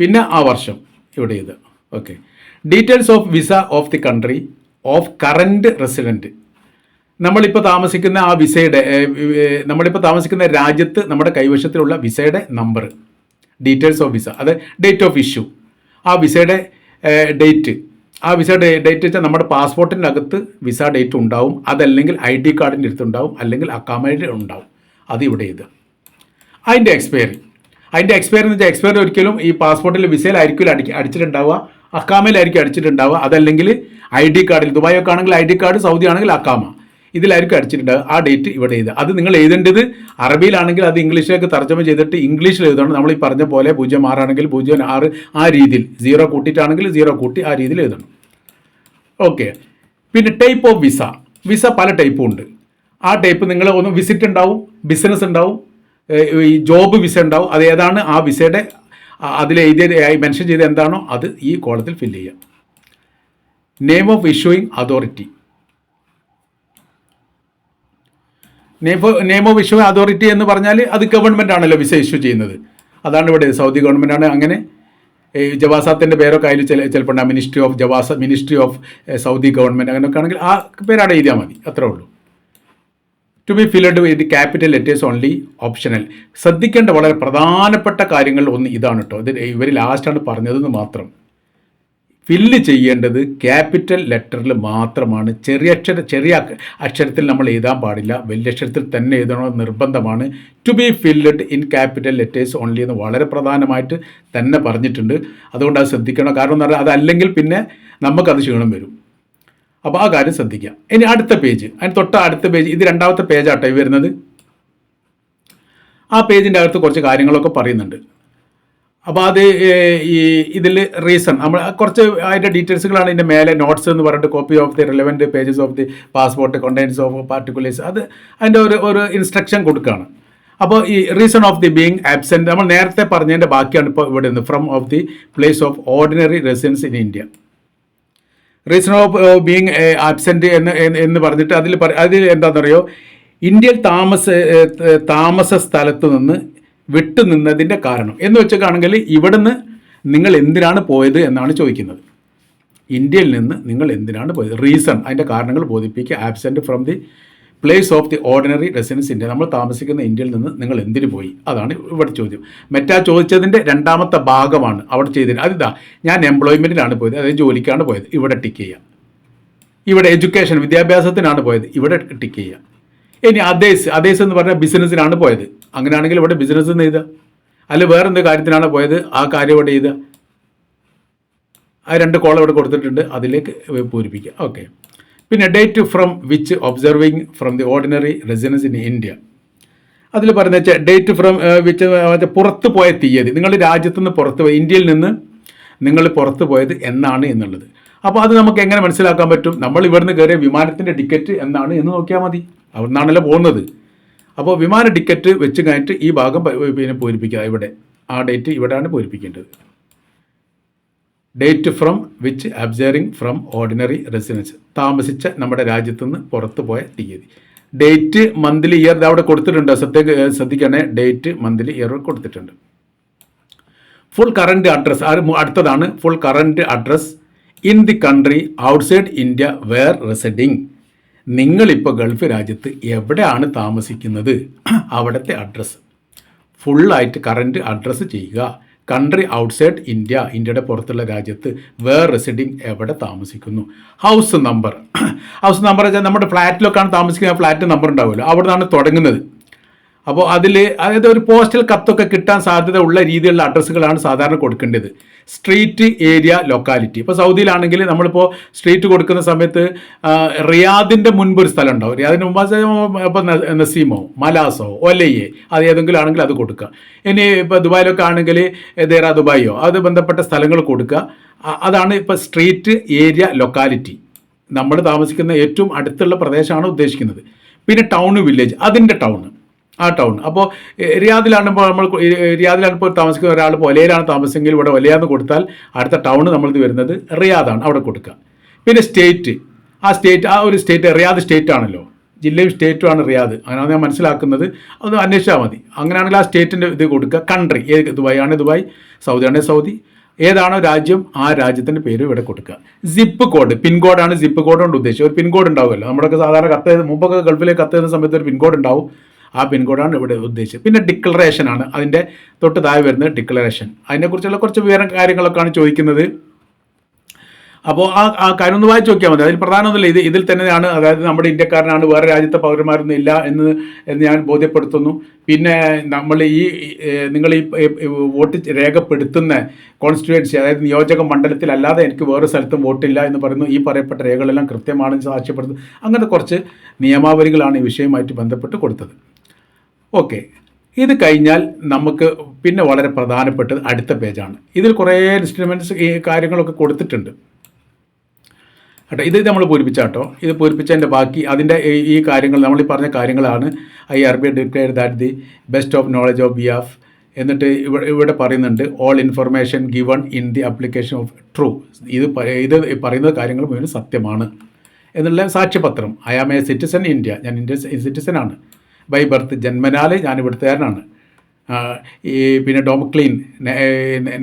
പിന്നെ ആ വർഷം ഇവിടെ ഇത്. Okay details of visa of the country of current resident നമ്മളിപ്പോൾ താമസിക്കുന്ന ആ വിസയുടെ നമ്മളിപ്പോൾ താമസിക്കുന്ന രാജ്യത്ത് നമ്മുടെ കൈവശത്തിലുള്ള വിസയുടെ നമ്പർ ഡീറ്റെയിൽസ് ഓഫ് വിസ അത് ഡേറ്റ് ഓഫ് ഇഷ്യൂ ആ വിസയുടെ ഡേറ്റ് ആ വിസ ഡേറ്റ് വെച്ചാൽ നമ്മുടെ പാസ്പോർട്ടിന്റെ അകത്ത് വിസ ഡേറ്റ് ഉണ്ടാവും. അതല്ലെങ്കിൽ ഐ ഡി കാർഡിന്റെ അടുത്തുണ്ടാവും അല്ലെങ്കിൽ അക്കാമയുടെ ഉണ്ടാവും. അത് ഇവിടെ ഇത്. അതിന്റെ എക്സ്പയറി അതിന്റെ എക്സ്പയറി എന്ന് വെച്ചാൽ എക്സ്പയറി ഒരിക്കലും ഈ പാസ്പോർട്ടിൽ വിസയിലായിരിക്കും അടി അടിച്ചിട്ടുണ്ടാവുക. അക്കാമയിലായിരിക്കും അടിച്ചിട്ടുണ്ടാവുക. അതല്ലെങ്കിൽ ഐ ഡി കാർഡിൽ ദുബായ് ഒക്കെ ആണെങ്കിൽ ഐ ഡി കാർഡ് സൗദി ആണെങ്കിൽ അക്കാമ. ഇതിലായിരിക്കും അടിച്ചിട്ടുണ്ടാകുക ആ ഡേറ്റ് ഇവിടെ എഴുതുക. അത് നിങ്ങൾ എഴുതേണ്ടത് അറബിയിലാണെങ്കിൽ അത് ഇംഗ്ലീഷിലേക്ക് തർജമ ചെയ്തിട്ട് ഇംഗ്ലീഷിൽ എഴുതണം. നമ്മൾ ഈ പറഞ്ഞ പോലെ പൂജ്യം ആറാണെങ്കിൽ പൂജ്യം ആറ് ആ രീതിയിൽ സീറോ കൂട്ടിയിട്ടാണെങ്കിൽ സീറോ കൂട്ടി ആ രീതിയിൽ എഴുതണം. ഓക്കെ പിന്നെ ടൈപ്പ് ഓഫ് വിസ വിസ പല ടൈപ്പും ഉണ്ട്. ആ ടൈപ്പ് നിങ്ങൾ ഒന്ന് വിസിറ്റ് ഉണ്ടാവും ബിസിനസ് ഉണ്ടാവും ഈ ജോബ് വിസ ഉണ്ടാവും. അത് ഏതാണ്? ആ വിസയുടെ അതിൽ എഴുതിയ മെൻഷൻ ചെയ്ത് എന്താണോ? അത് ഈ കോളത്തിൽ ഫില്ല് ചെയ്യാം name of issuing authority name of name authority എന്ന് പറഞ്ഞാൽ അത് ഗവൺമെന്റ് ആണല്ലോ വിസ ഇഷ്യൂ ചെയ്യുന്നത്. അതാണ് ഇവിടെ സൗദി ഗവൺമെന്റ് ആണ് അങ്ങനെ ജവാസാത്തിന്റെ പേരൊക്കെ അതിൽ ചില ചിലപ്പോൾ ഉണ്ടാകും മിനിസ്ട്രി ഓഫ് ജവാസ മിനിസ്ട്രി ഓഫ് സൗദി ഗവൺമെന്റ് അങ്ങനെയൊക്കെ ആണെങ്കിൽ ആ പേരാണ് എഴുതിയാൽ മതി. അത്രേ ഉള്ളൂ. To be filled with capital letters only optional ശ്രദ്ധിക്കേണ്ട വളരെ പ്രധാനപ്പെട്ട കാര്യങ്ങൾ ഒന്ന് ഇതാണ് കേട്ടോ ഇത് ഇവർ ലാസ്റ്റാണ് പറഞ്ഞതെന്ന് മാത്രം. ഫില്ല് ചെയ്യേണ്ടത് ക്യാപിറ്റൽ ലെറ്ററിൽ മാത്രമാണ്. ചെറിയ അക്ഷര ചെറിയ അക്ഷരത്തിൽ നമ്മൾ എഴുതാൻ പാടില്ല. വലിയ അക്ഷരത്തിൽ തന്നെ എഴുതണമെന്ന് നിർബന്ധമാണ്. To be filled in capital letters only എന്ന് വളരെ പ്രധാനമായിട്ട് തന്നെ പറഞ്ഞിട്ടുണ്ട്. അതുകൊണ്ട് അത് ശ്രദ്ധിക്കണം. കാരണം എന്ന് പറഞ്ഞാൽ അതല്ലെങ്കിൽ പിന്നെ നമുക്കത് ക്ഷീണം വരും. അപ്പോൾ ആ കാര്യം ശ്രദ്ധിക്കാം. ഇനി അടുത്ത പേജ് അതിന് തൊട്ട അടുത്ത പേജ് ഇത് രണ്ടാമത്തെ പേജാട്ടോ ഈ വരുന്നത്. ആ പേജിന്റെ അകത്ത് കുറച്ച് കാര്യങ്ങളൊക്കെ പറയുന്നുണ്ട്. അപ്പോൾ അത് ഈ ഇതിൽ റീസൺ നമ്മൾ കുറച്ച് അതിന്റെ ഡീറ്റെയിൽസുകളാണ് ഇതിന്റെ മേലെ നോട്ട്സ് എന്ന് പറഞ്ഞിട്ട് copy of the relevant pages of the passport contains of particulars അത് അതിന്റെ ഒരു ഒരു ഇൻസ്ട്രക്ഷൻ കൊടുക്കുകയാണ് അപ്പോൾ ഈ reason of the being absent നമ്മൾ നേരത്തെ പറഞ്ഞതിന്റെ ബാക്കിയാണ് ഇപ്പോൾ ഇവിടെ നിന്ന് from of the place of ordinary residence in India reason of being absent എന്ന് എന്ന് പറഞ്ഞിട്ട് അതിൽ അതിൽ എന്താണെന്നറിയോ ഇന്ത്യയിൽ താമസ താമസ സ്ഥലത്ത് നിന്ന് വിട്ടു നിന്നതിന്റെ കാരണം. എന്ന് വെച്ചൊക്കെയാണെങ്കിൽ ഇവിടുന്ന് നിങ്ങൾ എന്തിനാണ് പോയത് എന്നാണ് ചോദിക്കുന്നത്. ഇന്ത്യയിൽ നിന്ന് നിങ്ങൾ എന്തിനാണ് പോയത്? റീസൺ അതിന്റെ കാരണങ്ങൾ ബോധിപ്പിക്കുക. Absent from the place of the ordinary residence India. നമ്മൾ താമസിക്കുന്ന ഇന്ത്യയിൽ നിന്ന് നിങ്ങൾ എന്തിനു പോയി? അതാണ് ഇവിടെ ചോദ്യം. മെറ്റാ ചോദിച്ചതിന്റെ രണ്ടാമത്തെ ഭാഗമാണ് അവിടെ ചെയ്തത് അതിതാ ഞാൻ എംപ്ലോയ്മെന്റിനാണ് പോയത്. അതായത് ജോലിക്കാണ് പോയത്. ഇവിടെ ടിക്ക് ചെയ്യുക. ഇവിടെ എഡ്യൂക്കേഷൻ വിദ്യാഭ്യാസത്തിനാണ് പോയത്. ഇവിടെ ടിക്ക് ചെയ്യുക. ഇനി അതേസ് അതേസ് എന്ന് പറഞ്ഞാൽ ബിസിനസ്സിനാണ് പോയത്. അങ്ങനെയാണെങ്കിൽ ഇവിടെ ബിസിനസ് എന്ന് അല്ല വേറെ എന്ത് കാര്യത്തിനാണ് പോയത്? ആ കാര്യം ഇവിടെ എഴുതുക. ആ രണ്ട് കോളം ഇവിടെ കൊടുത്തിട്ടുണ്ട്. അതിലേക്ക് പൂരിപ്പിക്കുക. ഓക്കെ. പിന്നെ date from which observing from the ordinary residence in India. അതിൽ പറയുന്ന വെച്ചാൽ ഡേറ്റ് ഫ്രം വിച്ച് പുറത്ത് പോയ തീയതി. നിങ്ങൾ രാജ്യത്ത് നിന്ന് പുറത്ത് പോയി ഇന്ത്യയിൽ നിന്ന് നിങ്ങൾ പുറത്ത് പോയത് എന്നാണ് എന്നുള്ളത്. അപ്പോൾ അത് നമുക്ക് എങ്ങനെ മനസ്സിലാക്കാൻ പറ്റും? നമ്മൾ ഇവിടുന്ന് കയറിയ വിമാനത്തിന്റെ ടിക്കറ്റ് എന്നാണ് എന്ന് നോക്കിയാൽ മതി. അവിടെ നിന്നാണല്ലോ പോകുന്നത്. അപ്പോൾ വിമാന ടിക്കറ്റ് വെച്ച് കഴിഞ്ഞിട്ട് ഈ ഭാഗം പിന്നെ പൂരിപ്പിക്കുക ഇവിടെ. ആ ഡേറ്റ് ഇവിടെയാണ് പൂരിപ്പിക്കേണ്ടത്. Date from which absenting from ordinary residence താമസിച്ച നമ്മുടെ രാജ്യത്തു നിന്ന് പുറത്തു പോയ തീയതി. ഡേറ്റ് മന്ത്ലി ഇയർ അവിടെ കൊടുത്തിട്ടുണ്ട്. ശ്രദ്ധ ശ്രദ്ധിക്കണേ. ഡേറ്റ് മന്ത്ലി ഇയർ കൊടുത്തിട്ടുണ്ട്. ഫുൾ കറണ്ട് അഡ്രസ് അടുത്തതാണ്. Full current address in the country outside India where residing നിങ്ങളിപ്പോൾ ഗൾഫ് രാജ്യത്ത് എവിടെയാണ് താമസിക്കുന്നത്? അവിടുത്തെ അഡ്രസ്സ് ഫുള്ളായിട്ട് കറന്റ് അഡ്രസ്സ് ചെയ്യുക. കൺട്രി ഔട്ട്സൈഡ് ഇന്ത്യ ഇന്ത്യയുടെ പുറത്തുള്ള രാജ്യത്ത് വേർ റെസിഡിങ് എവിടെ താമസിക്കുന്നു? ഹൗസ് നമ്പർ ഹൗസ് നമ്പർ വെച്ചാൽ നമ്മുടെ ഫ്ലാറ്റിലൊക്കെയാണ് താമസിക്കുന്ന ഫ്ലാറ്റ് നമ്പർ ഉണ്ടാവുമല്ലോ. അവിടെ നിന്നാണ് തുടങ്ങുന്നത്. അപ്പോൾ അതിൽ അതായത് ഒരു പോസ്റ്റൽ കത്തൊക്കെ കിട്ടാൻ സാധ്യത ഉള്ള രീതിയിലുള്ള അഡ്രസ്സുകളാണ് സാധാരണ കൊടുക്കേണ്ടത്. സ്ട്രീറ്റ് ഏരിയ ലൊക്കാലിറ്റി ഇപ്പോൾ സൗദിയിലാണെങ്കിൽ നമ്മളിപ്പോൾ സ്ട്രീറ്റ് കൊടുക്കുന്ന സമയത്ത് റിയാദിന്റെ മുൻപ് ഒരു സ്ഥലം ഉണ്ടാവും. റിയാദിന് മുമ്പ് ഇപ്പോൾ നസീമോ മലാസോ ഒലയെ അത് ഏതെങ്കിലും ആണെങ്കിൽ അത് കൊടുക്കുക. ഇനി ഇപ്പോൾ ദുബായിലൊക്കെ ആണെങ്കിൽ ദേറ ദുബായിയോ അത് ബന്ധപ്പെട്ട സ്ഥലങ്ങൾ കൊടുക്കുക. അതാണ് ഇപ്പോൾ സ്ട്രീറ്റ് ഏരിയ ലൊക്കാലിറ്റി നമ്മൾ താമസിക്കുന്ന ഏറ്റവും അടുത്തുള്ള പ്രദേശമാണ് ഉദ്ദേശിക്കുന്നത്. പിന്നെ ടൗൺ വില്ലേജ് അതിന്റെ ടൗൺ ആ ടൗൺ അപ്പോൾ റിയാദിലാണിപ്പോൾ നമ്മൾ റിയാദിലാണിപ്പോൾ താമസിക്കുന്ന ഒരാൾ ഒലയിലാണ് താമസിച്ചെങ്കിൽ ഇവിടെ ഒലയാന്ന് കൊടുത്താൽ അടുത്ത ടൗൺ നമ്മളിത് വരുന്നത് റിയാദാണ് അവിടെ കൊടുക്കുക. പിന്നെ സ്റ്റേറ്റ് ആ സ്റ്റേറ്റ് ആ ഒരു സ്റ്റേറ്റ് റിയാദ് സ്റ്റേറ്റ് ആണല്ലോ. ജില്ലയും സ്റ്റേറ്റും ആണ് റിയാദ്. അങ്ങനെയാണ് ഞാൻ മനസ്സിലാക്കുന്നത്. അത് അന്വേഷിച്ചാൽ മതി. അങ്ങനെയാണെങ്കിൽ ആ സ്റ്റേറ്റിന്റെ ഇത് കൊടുക്കുക. കൺട്രി ഏത് ദുബായ് ആണ് ദുബായ്? സൗദി ആണെങ്കിൽ സൗദി. ഏതാണോ രാജ്യം ആ രാജ്യത്തിന്റെ പേര് ഇവിടെ കൊടുക്കുക. സിപ്പ് കോഡ് പിൻകോഡാണ് സിപ്പ് കോഡ് കൊണ്ട് ഉദ്ദേശിച്ചത്. ഒരു പിൻകോഡ് ഉണ്ടാവുമല്ലോ. നമ്മുടെയൊക്കെ സാധാരണ കത്ത് മുമ്പൊക്കെ ഗൾഫിലേക്ക് കത്ത് ചെയ്യുന്ന സമയത്ത് ഒരു പിൻകോഡ് ഉണ്ടാവും. ആ പിൻകോഡാണ് ഇവിടെ ഉദ്ദേശിച്ചത്. പിന്നെ ഡിക്ലറേഷൻ ആണ്. അതിന്റെ തൊട്ട് താഴെ വരുന്നത് ഡിക്ലറേഷൻ അതിനെക്കുറിച്ചുള്ള കുറച്ച് വിവരം കാര്യങ്ങളൊക്കെയാണ് ചോദിക്കുന്നത്. അപ്പോൾ ആ ആ കാര്യം ഒന്ന് വായിച്ചു നോക്കിയാൽ മതി. അതിൽ പ്രധാനമൊന്നുമില്ല. ഇത് ഇതിൽ തന്നെയാണ്. അതായത് നമ്മുടെ ഇന്ത്യക്കാരനാണ്. വേറെ രാജ്യത്തെ പൗരന്മാരൊന്നും ഇല്ല എന്ന് എന്ന് ഞാൻ ബോധ്യപ്പെടുത്തുന്നു. പിന്നെ നമ്മൾ ഈ നിങ്ങൾ ഈ വോട്ട് രേഖപ്പെടുത്തുന്ന കോൺസ്റ്റിറ്റ്യുവൻസി അതായത് നിയോജക മണ്ഡലത്തിലല്ലാതെ എനിക്ക് വേറെ സ്ഥലത്തും വോട്ടില്ല എന്ന് പറയുന്നു. ഈ പറയപ്പെട്ട രേഖകളെല്ലാം കൃത്യമാണെന്ന് സാക്ഷ്യപ്പെടുത്തുന്നു. അങ്ങനത്തെ കുറച്ച് നിയമാവലികളാണ് ഈ വിഷയവുമായിട്ട് ബന്ധപ്പെട്ട് കൊടുത്തത്. ഓക്കെ. ഇത് കഴിഞ്ഞാൽ നമുക്ക് പിന്നെ വളരെ പ്രധാനപ്പെട്ടത് അടുത്ത പേജാണ്. ഇതിൽ കുറേ ഇൻസ്ട്രുമെന്റ്സ് ഈ കാര്യങ്ങളൊക്കെ കൊടുത്തിട്ടുണ്ട്. കേട്ടോ ഇത് നമ്മൾ പൂരിപ്പിച്ചാട്ടോ ഇത് പൂരിപ്പിച്ചതിന്റെ ബാക്കി അതിന്റെ ഈ- കാര്യങ്ങൾ നമ്മൾ ഈ പറഞ്ഞ കാര്യങ്ങളാണ്. I hereby declare that the best of knowledge of B ആഫ് എന്നിട്ട് ഇവിടെ ഇവിടെ പറയുന്നുണ്ട് all information given in the application of true ഇത് ഇത് പറയുന്ന കാര്യങ്ങൾ മുഴുവൻ സത്യമാണ്. എന്നുള്ള സാക്ഷ്യപത്രം. I am a citizen India ഞാൻ ഇന്ത്യ സിറ്റിസനാണ് ബൈ ബർത്ത് ജന്മനാലേ ഞാൻ ഇവിടുത്തുകാരനാണ് ഈ പിന്നെ ഡോമക്ലീൻ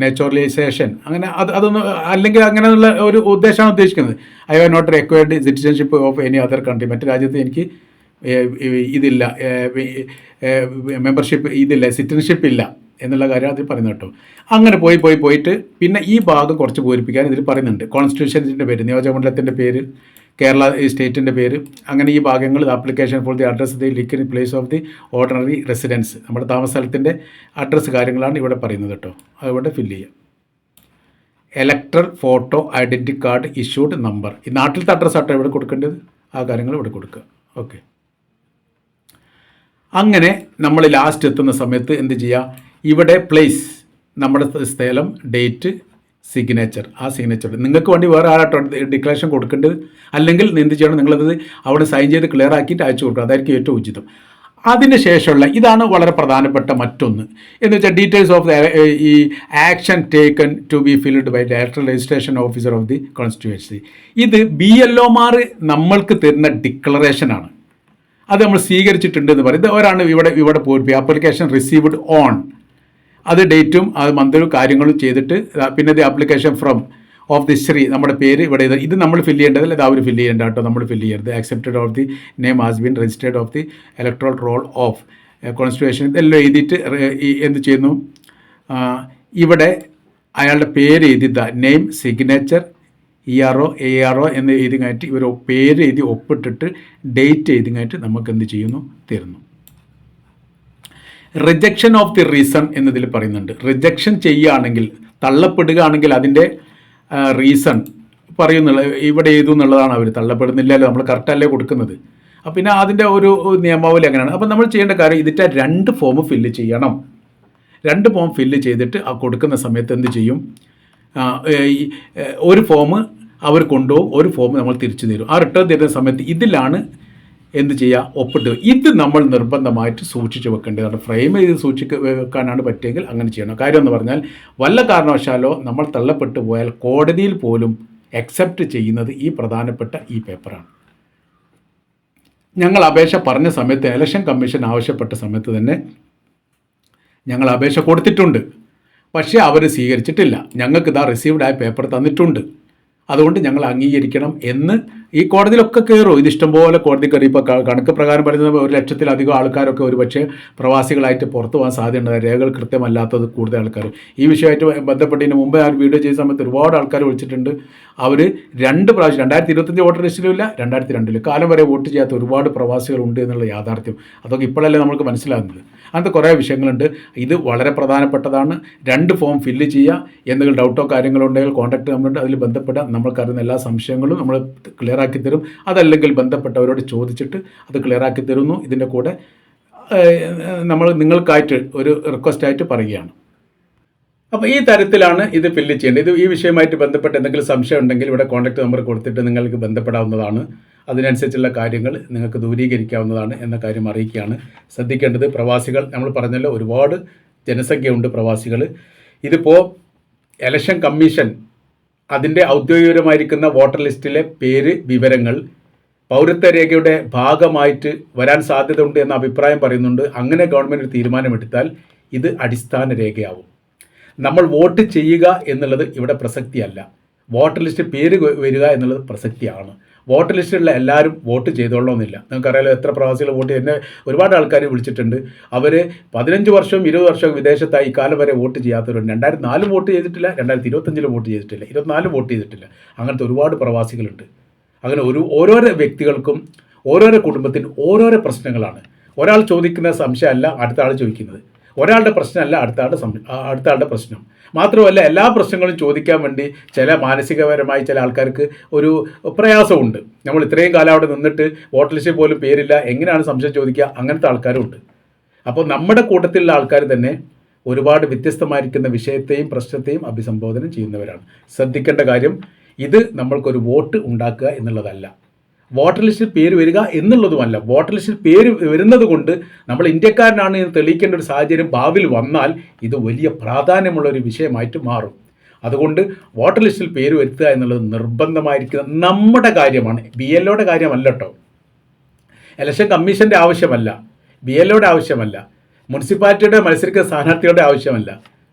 നാച്ചുറലൈസേഷൻ അങ്ങനെ അത് അതൊന്നും അല്ലെങ്കിൽ അങ്ങനെയുള്ള ഒരു ഉദ്ദേശമാണ് ഉദ്ദേശിക്കുന്നത്. I have not required citizenship of any other country. മറ്റു രാജ്യത്ത് എനിക്ക് ഇതില്ല മെമ്പർഷിപ്പ് ഇതില്ല സിറ്റിസൺഷിപ്പ് ഇല്ല എന്നുള്ള കാര്യം അതിൽ പറയുന്നത് കേട്ടോ. അങ്ങനെ പോയി പോയി പോയിട്ട് പിന്നെ ഈ ഭാഗം കുറച്ച് പൂരിപ്പിക്കാൻ ഇതിൽ പറയുന്നുണ്ട്. കോൺസ്റ്റിറ്റ്യൂഷൻസിന്റെ പേര് നിയോജകമണ്ഡലത്തിന്റെ പേര് കേരള സ്റ്റേറ്റിന്റെ പേര്. അങ്ങനെ ഈ ഭാഗങ്ങൾ application for the address the lick in place of the ordinary residence നമ്മുടെ താമസ സ്ഥലത്തിന്റെ അഡ്രസ്സ് കാര്യങ്ങളാണ് ഇവിടെ പറയുന്നത് കേട്ടോ. അതുകൊണ്ട് ഫില്ല് ചെയ്യാം. Electoral photo identity card issued number ഈ നാട്ടിലത്തെ അഡ്രസ്സ് ആട്ടോ ഇവിടെ കൊടുക്കേണ്ടത്? ആ കാര്യങ്ങൾ ഇവിടെ കൊടുക്കുക. ഓക്കെ അങ്ങനെ നമ്മൾ ലാസ്റ്റ് എത്തുന്ന സമയത്ത് എന്ത് ചെയ്യുക? ഇവിടെ പ്ലേസ് നമ്മുടെ സ്ഥലം ഡേറ്റ് സിഗ്നേച്ചർ ആ സിഗ്നേച്ചർ നിങ്ങൾക്ക് വേണ്ടി വേറെ ആരാട്ടോ ഡിക്ലറേഷൻ കൊടുക്കേണ്ടത്? അല്ലെങ്കിൽ എന്ത് ചെയ്യണം? നിങ്ങളത് അവിടെ സൈൻ ചെയ്ത് ക്ലിയർ ആക്കിയിട്ട് അയച്ചു കൊടുക്കുക അതായിരിക്കും ഏറ്റവും ഉചിതം. അതിന് ശേഷമുള്ള ഇതാണ് വളരെ പ്രധാനപ്പെട്ട മറ്റൊന്ന്. എന്ന് വെച്ചാൽ ഡീറ്റെയിൽസ് ഓഫ് ഈ action taken to be filled by director registration officer of the constituency ഇത് ബി എൽ ഒമാർ നമ്മൾക്ക് തരുന്ന ഡിക്ലറേഷനാണ് അത് നമ്മൾ സ്വീകരിച്ചിട്ടുണ്ട് എന്ന് പറയും. ഇത് ഒരാണ് ഇവിടെ ഇവിടെ പോയിട്ട് ആപ്ലിക്കേഷൻ റിസീവ്ഡ് ഓൺ അത് ഡേറ്റും അത് മന്തും കാര്യങ്ങളും ചെയ്തിട്ട് പിന്നെ the application from of the Shri നമ്മുടെ പേര് ഇവിടെ ഇത് ഇത് നമ്മൾ ഫില്ല് ചെയ്യേണ്ടതല്ല അല്ലെങ്കിൽ അവർ ഫില്ല് ചെയ്യേണ്ട കേട്ടോ നമ്മൾ ഫില്ല് ചെയ്യരുത്. Accepted of the name has been registered of the electoral roll of constitution ഇതെല്ലാം എഴുതിയിട്ട് എന്ത് ചെയ്യുന്നു? ഇവിടെ അയാളുടെ പേര് എഴുതിയ name signature E R O A R O എന്ന് എഴുതി കഴിഞ്ഞിട്ട് ഇവർ പേര് എഴുതി ഒപ്പിട്ടിട്ട് ഡേറ്റ് എഴുതി കഴിഞ്ഞിട്ട് നമുക്ക് എന്ത് ചെയ്യുന്നു? തരുന്നു റിജക്ഷൻ ഓഫ് ദി റീസൺ എന്നതിൽ പറയുന്നുണ്ട്. റിജക്ഷൻ ചെയ്യുകയാണെങ്കിൽ തള്ളപ്പെടുകയാണെങ്കിൽ അതിന്റെ റീസൺ പറയുന്നുള്ള ഇവിടെ ഏതു എന്നുള്ളതാണ് അവർ. തള്ളപ്പെടുന്നില്ലല്ലോ നമ്മൾ കറക്റ്റല്ലേ കൊടുക്കുന്നത്. അപ്പം പിന്നെ അതിന്റെ ഒരു നിയമാവലി അങ്ങനെയാണ്. അപ്പം നമ്മൾ ചെയ്യേണ്ട കാര്യം ഇതിന്റെ രണ്ട് ഫോം ഫില്ല് ചെയ്യണം. രണ്ട് ഫോം ഫില്ല് ചെയ്തിട്ട് ആ കൊടുക്കുന്ന സമയത്ത് എന്ത് ചെയ്യും? ഒരു ഫോം അവർ കൊണ്ടുപോകും ഒരു ഫോം നമ്മൾ തിരിച്ചു തരും. ആ റിട്ടേൺ തരുന്ന സമയത്ത് ഇതിലാണ് എന്ത് ചെയ്യുക ഒപ്പിട്ട്. ഇത് നമ്മൾ നിർബന്ധമായിട്ട് സൂക്ഷിച്ച് വെക്കേണ്ടതാണ് ഫ്രെയിം ചെയ്ത് സൂക്ഷിക്ക വെക്കാനാണ് പറ്റിയെങ്കിൽ അങ്ങനെ ചെയ്യണം. കാര്യം എന്ന് പറഞ്ഞാൽ വല്ല കാരണവശാലോ നമ്മൾ തള്ളപ്പെട്ടു പോയാൽ കോടതിയിൽ പോലും അക്സെപ്റ്റ് ചെയ്യുന്നത് ഈ പ്രധാനപ്പെട്ട ഈ പേപ്പറാണ് ഞങ്ങൾ അപേക്ഷ പറഞ്ഞ സമയത്ത് ഇലക്ഷൻ കമ്മീഷൻ ആവശ്യപ്പെട്ട സമയത്ത് തന്നെ ഞങ്ങൾ അപേക്ഷ കൊടുത്തിട്ടുണ്ട്. പക്ഷേ അവർ സ്വീകരിച്ചിട്ടില്ല. ഞങ്ങൾക്ക് ഇതാ റിസീവ്ഡ് ആയ പേപ്പർ തന്നിട്ടുണ്ട്. അതുകൊണ്ട് ഞങ്ങൾ അംഗീകരിക്കണം എന്ന് ഈ കോടതിയിലൊക്കെ കയറും ഇത് ഇഷ്ടംപോലെ കോടതി കയറി ഇപ്പോൾ കണക്ക് പ്രകാരം പറയുന്നത് ഒരു ലക്ഷത്തിലധികം ആൾക്കാരൊക്കെ ഒരു പക്ഷേ പ്രവാസികളായിട്ട് പുറത്തു പോകാൻ സാധ്യതയുണ്ട്. രേഖകൾ കൃത്യമല്ലാത്തത് കൂടുതൽ ആൾക്കാർ. ഈ വിഷയമായിട്ട് ബന്ധപ്പെട്ടതിന് മുമ്പ് ആ വീഡിയോ ചെയ്ത സമയത്ത് ഒരുപാട് ആൾക്കാർ വിളിച്ചിട്ടുണ്ട്. അവർ രണ്ട് പ്രാവശ്യം രണ്ടായിരത്തി ഇരുപത്തഞ്ച് വോട്ടർ ലിസ്റ്റിലും ഇല്ല രണ്ടായിരത്തി രണ്ടിൽ കാലം വരെ വോട്ട് ചെയ്യാത്ത ഒരുപാട് പ്രവാസികളുണ്ട് എന്നുള്ള യാഥാർത്ഥ്യം. അതൊക്കെ ഇപ്പോഴല്ലേ നമുക്ക് മനസ്സിലാകുന്നത്. അങ്ങനത്തെ കുറേ വിഷയങ്ങളുണ്ട്. ഇത് വളരെ പ്രധാനപ്പെട്ടതാണ്. രണ്ട് ഫോം ഫില്ല് ചെയ്യുക. എന്തെങ്കിലും ഡൗട്ടോ കാര്യങ്ങളോ ഉണ്ടെങ്കിൽ കോൺടാക്ട് നമ്മളുണ്ട് അതിൽ ബന്ധപ്പെടാം നമ്മൾക്കറിയുന്ന എല്ലാ സംശയങ്ങളും നമ്മൾ ക്ലിയർ ആക്കി തരും. അതല്ലെങ്കിൽ ബന്ധപ്പെട്ടവരോട് ചോദിച്ചിട്ട് അത് ക്ലിയറാക്കി തരുന്നു. ഇതിന്റെ കൂടെ നമ്മൾ നിങ്ങൾക്കായിട്ട് ഒരു റിക്വസ്റ്റായിട്ട് പറയുകയാണ്. അപ്പോൾ ഈ തരത്തിലാണ് ഇത് ഫില്ല് ചെയ്യേണ്ടത്. ഇത് ഈ വിഷയമായിട്ട് ബന്ധപ്പെട്ട് എന്തെങ്കിലും സംശയം ഉണ്ടെങ്കിൽ ഇവിടെ കോൺടാക്ട് നമ്പർ കൊടുത്തിട്ട് നിങ്ങൾക്ക് ബന്ധപ്പെടാവുന്നതാണ്. അതിനനുസരിച്ചുള്ള കാര്യങ്ങൾ നിങ്ങൾക്ക് ദൂരീകരിക്കാവുന്നതാണ് എന്ന കാര്യം അറിയിക്കുകയാണ്. ശ്രദ്ധിക്കേണ്ടത് പ്രവാസികൾ നമ്മൾ പറഞ്ഞല്ലോ ഒരുപാട് ജനസംഖ്യയുണ്ട് പ്രവാസികൾ ഇതിപ്പോൾ എലക്ഷൻ കമ്മീഷൻ അതിന്റെ ഔദ്യോഗികമായിരിക്കുന്ന വോട്ടർ ലിസ്റ്റിലെ പേര് വിവരങ്ങൾ പൗരത്വ രേഖയുടെ ഭാഗമായിട്ട് വരാൻ സാധ്യതയുണ്ട് എന്ന അഭിപ്രായം പറയുന്നുണ്ട്. അങ്ങനെ ഗവൺമെന്റ് തീരുമാനമെടുത്താൽ ഇത് അടിസ്ഥാന രേഖയാവും. നമ്മൾ വോട്ട് ചെയ്യുക എന്നുള്ളത് ഇവിടെ പ്രസക്തിയല്ല. വോട്ടർ ലിസ്റ്റ് പേര് വരിക എന്നുള്ളത് പ്രസക്തിയാണ്. വോട്ടർ ലിസ്റ്റിലുള്ള എല്ലാവരും വോട്ട് ചെയ്തോളണമെന്നില്ല. നിങ്ങൾക്കറിയാലോ എത്ര പ്രവാസികൾ വോട്ട് എന്നെ ഒരുപാട് ആൾക്കാർ വിളിച്ചിട്ടുണ്ട്. അവർ പതിനഞ്ച് വർഷവും ഇരുപത് വർഷവും വിദേശത്തായി ഇക്കാലം വരെ വോട്ട് ചെയ്യാത്തവരുണ്ട്. രണ്ടായിരത്തി നാല് വോട്ട് ചെയ്തിട്ടില്ല രണ്ടായിരത്തി ഇരുപത്തഞ്ചിൽ വോട്ട് ചെയ്തിട്ടില്ല ഇരുപത്തിനാല് വോട്ട് ചെയ്തിട്ടില്ല. അങ്ങനത്തെ ഒരുപാട് പ്രവാസികളുണ്ട്. അങ്ങനെ ഒരു ഓരോരോ വ്യക്തികൾക്കും ഓരോരോ കുടുംബത്തിന് ഓരോരോ പ്രശ്നങ്ങളാണ്. ഒരാൾ ചോദിക്കുന്ന സംശയമല്ല അടുത്ത ആൾ ചോദിക്കുന്നത്. ഒരാളുടെ പ്രശ്നമല്ല അടുത്ത ആളുടെ അടുത്ത ആളുടെ പ്രശ്നം. മാത്രമല്ല എല്ലാ പ്രശ്നങ്ങളും ചോദിക്കാൻ വേണ്ടി ചില മാനസികപരമായി ചില ആൾക്കാർക്ക് ഒരു പ്രയാസമുണ്ട്. നമ്മൾ ഇത്രയും കാലം അവിടെ നിന്നിട്ട് വോട്ടർ ലിസ്റ്റിൽ പോലും പേരില്ല എങ്ങനെയാണ് സംശയം ചോദിക്കുക? അങ്ങനത്തെ ആൾക്കാരുണ്ട്. അപ്പോൾ നമ്മുടെ കൂട്ടത്തിലുള്ള ആൾക്കാർ തന്നെ ഒരുപാട് വ്യത്യസ്തമായിരിക്കുന്ന വിഷയത്തെയും പ്രശ്നത്തെയും അഭിസംബോധന ചെയ്യുന്നവരാണ്. ശ്രദ്ധിക്കേണ്ട കാര്യം ഇത് നമ്മൾക്കൊരു വോട്ട് ഉണ്ടാക്കുക എന്നുള്ളതല്ല. വോട്ടർ ലിസ്റ്റിൽ പേര് വരിക എന്നുള്ളതുമല്ല. വോട്ടർ ലിസ്റ്റിൽ പേര് വരുന്നത് കൊണ്ട് നമ്മൾ ഇന്ത്യക്കാരനാണ് എന്ന് തെളിയിക്കേണ്ട ഒരു സാഹചര്യം ഭാവിയിൽ വന്നാൽ ഇത് വലിയ പ്രാധാന്യമുള്ള ഒരു വിഷയമായിട്ട് മാറും. അതുകൊണ്ട് വോട്ടർ ലിസ്റ്റിൽ പേര് വരുത്തുക എന്നുള്ളത് നിർബന്ധമായിരിക്കുന്ന നമ്മുടെ കാര്യമാണ്. ബി എൽ ഒയുടെ കാര്യമല്ല കേട്ടോ ഇലക്ഷൻ കമ്മീഷന്റെ ആവശ്യമല്ല. ബി എൽ ഒയുടെ ആവശ്യമല്ല. മുനിസിപ്പാലിറ്റിയുടെ മത്സരിക്കുന്ന സ്ഥാനാർത്ഥികളുടെ ആവശ്യമല്ല.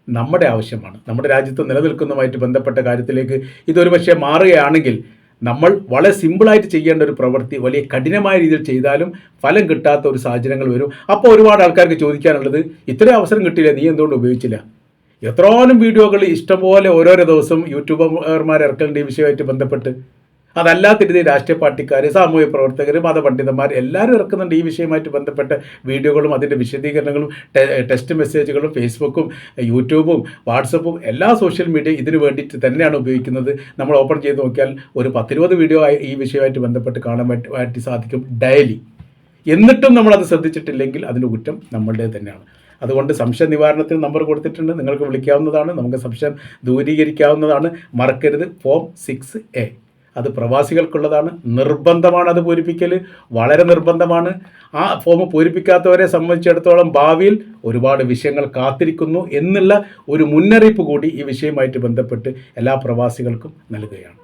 നമ്മുടെ ആവശ്യമാണ്. നമ്മുടെ രാജ്യത്ത് നിലനിൽക്കുന്നതുമായിട്ട് ബന്ധപ്പെട്ട കാര്യത്തിലേക്ക് ഇതൊരു പക്ഷേ മാറുകയാണെങ്കിൽ നമ്മൾ വളരെ സിമ്പിളായിട്ട് ചെയ്യേണ്ട ഒരു പ്രവൃത്തി വലിയ കഠിനമായ രീതിയിൽ ചെയ്താലും ഫലം കിട്ടാത്ത ഒരു സാഹചര്യങ്ങൾ വരും. അപ്പോൾ ഒരുപാട് ആൾക്കാർക്ക് ചോദിക്കാനുള്ളത് ഇത്രയും അവസരം കിട്ടിയില്ല? നീ എന്തുകൊണ്ട് ഉപയോഗിച്ചില്ല? എത്രോനും വീഡിയോകൾ ഇഷ്ടംപോലെ ഓരോരോ ദിവസം യൂട്യൂബർമാർ ഇറക്കേണ്ട ഈ വിഷയമായിട്ട് ബന്ധപ്പെട്ട് അതല്ലാത്ത രീതിയിൽ രാഷ്ട്രീയ പാർട്ടിക്കാർ സാമൂഹ്യ പ്രവർത്തകർ മതപണ്ഡിതന്മാർ എല്ലാവരും ഇറക്കുന്നുണ്ട് ഈ വിഷയമായിട്ട് ബന്ധപ്പെട്ട വീഡിയോകളും അതിന്റെ വിശദീകരണങ്ങളും ടെക്സ്റ്റ് മെസ്സേജുകളും ഫേസ്ബുക്കും യൂട്യൂബും വാട്സപ്പും എല്ലാ സോഷ്യൽ മീഡിയ ഇതിനു വേണ്ടിയിട്ട് തന്നെയാണ് ഉപയോഗിക്കുന്നത്. നമ്മൾ ഓപ്പൺ ചെയ്ത് നോക്കിയാൽ ഒരു പത്തിരുപത് വീഡിയോ ഈ വിഷയമായിട്ട് ബന്ധപ്പെട്ട് കാണാൻ പറ്റി സാധിക്കും ഡയലി. എന്നിട്ടും നമ്മളത് ശ്രദ്ധിച്ചിട്ടില്ലെങ്കിൽ അതിന്റെ കുറ്റം നമ്മളുടെ തന്നെയാണ്. അതുകൊണ്ട് സംശയ നിവാരണത്തിന് നമ്പർ കൊടുത്തിട്ടുണ്ട്. നിങ്ങൾക്ക് വിളിക്കാവുന്നതാണ്. നമുക്ക് സംശയം ദൂരീകരിക്കാവുന്നതാണ്. മറക്കരുത്. Form six A. അത് പ്രവാസികൾക്കുള്ളതാണ്. നിർബന്ധമാണ് അത് പൂരിപ്പിക്കൽ വളരെ നിർബന്ധമാണ്. ആ ഫോം പൂരിപ്പിക്കാത്തവരെ സംബന്ധിച്ചിടത്തോളം ഭാവിയിൽ ഒരുപാട് വിഷയങ്ങൾ കാത്തിരിക്കുന്നു എന്നുള്ള ഒരു മുന്നറിയിപ്പ് കൂടി ഈ വിഷയവുമായിട്ട് ബന്ധപ്പെട്ട് എല്ലാ പ്രവാസികൾക്കും നൽകുകയാണ്.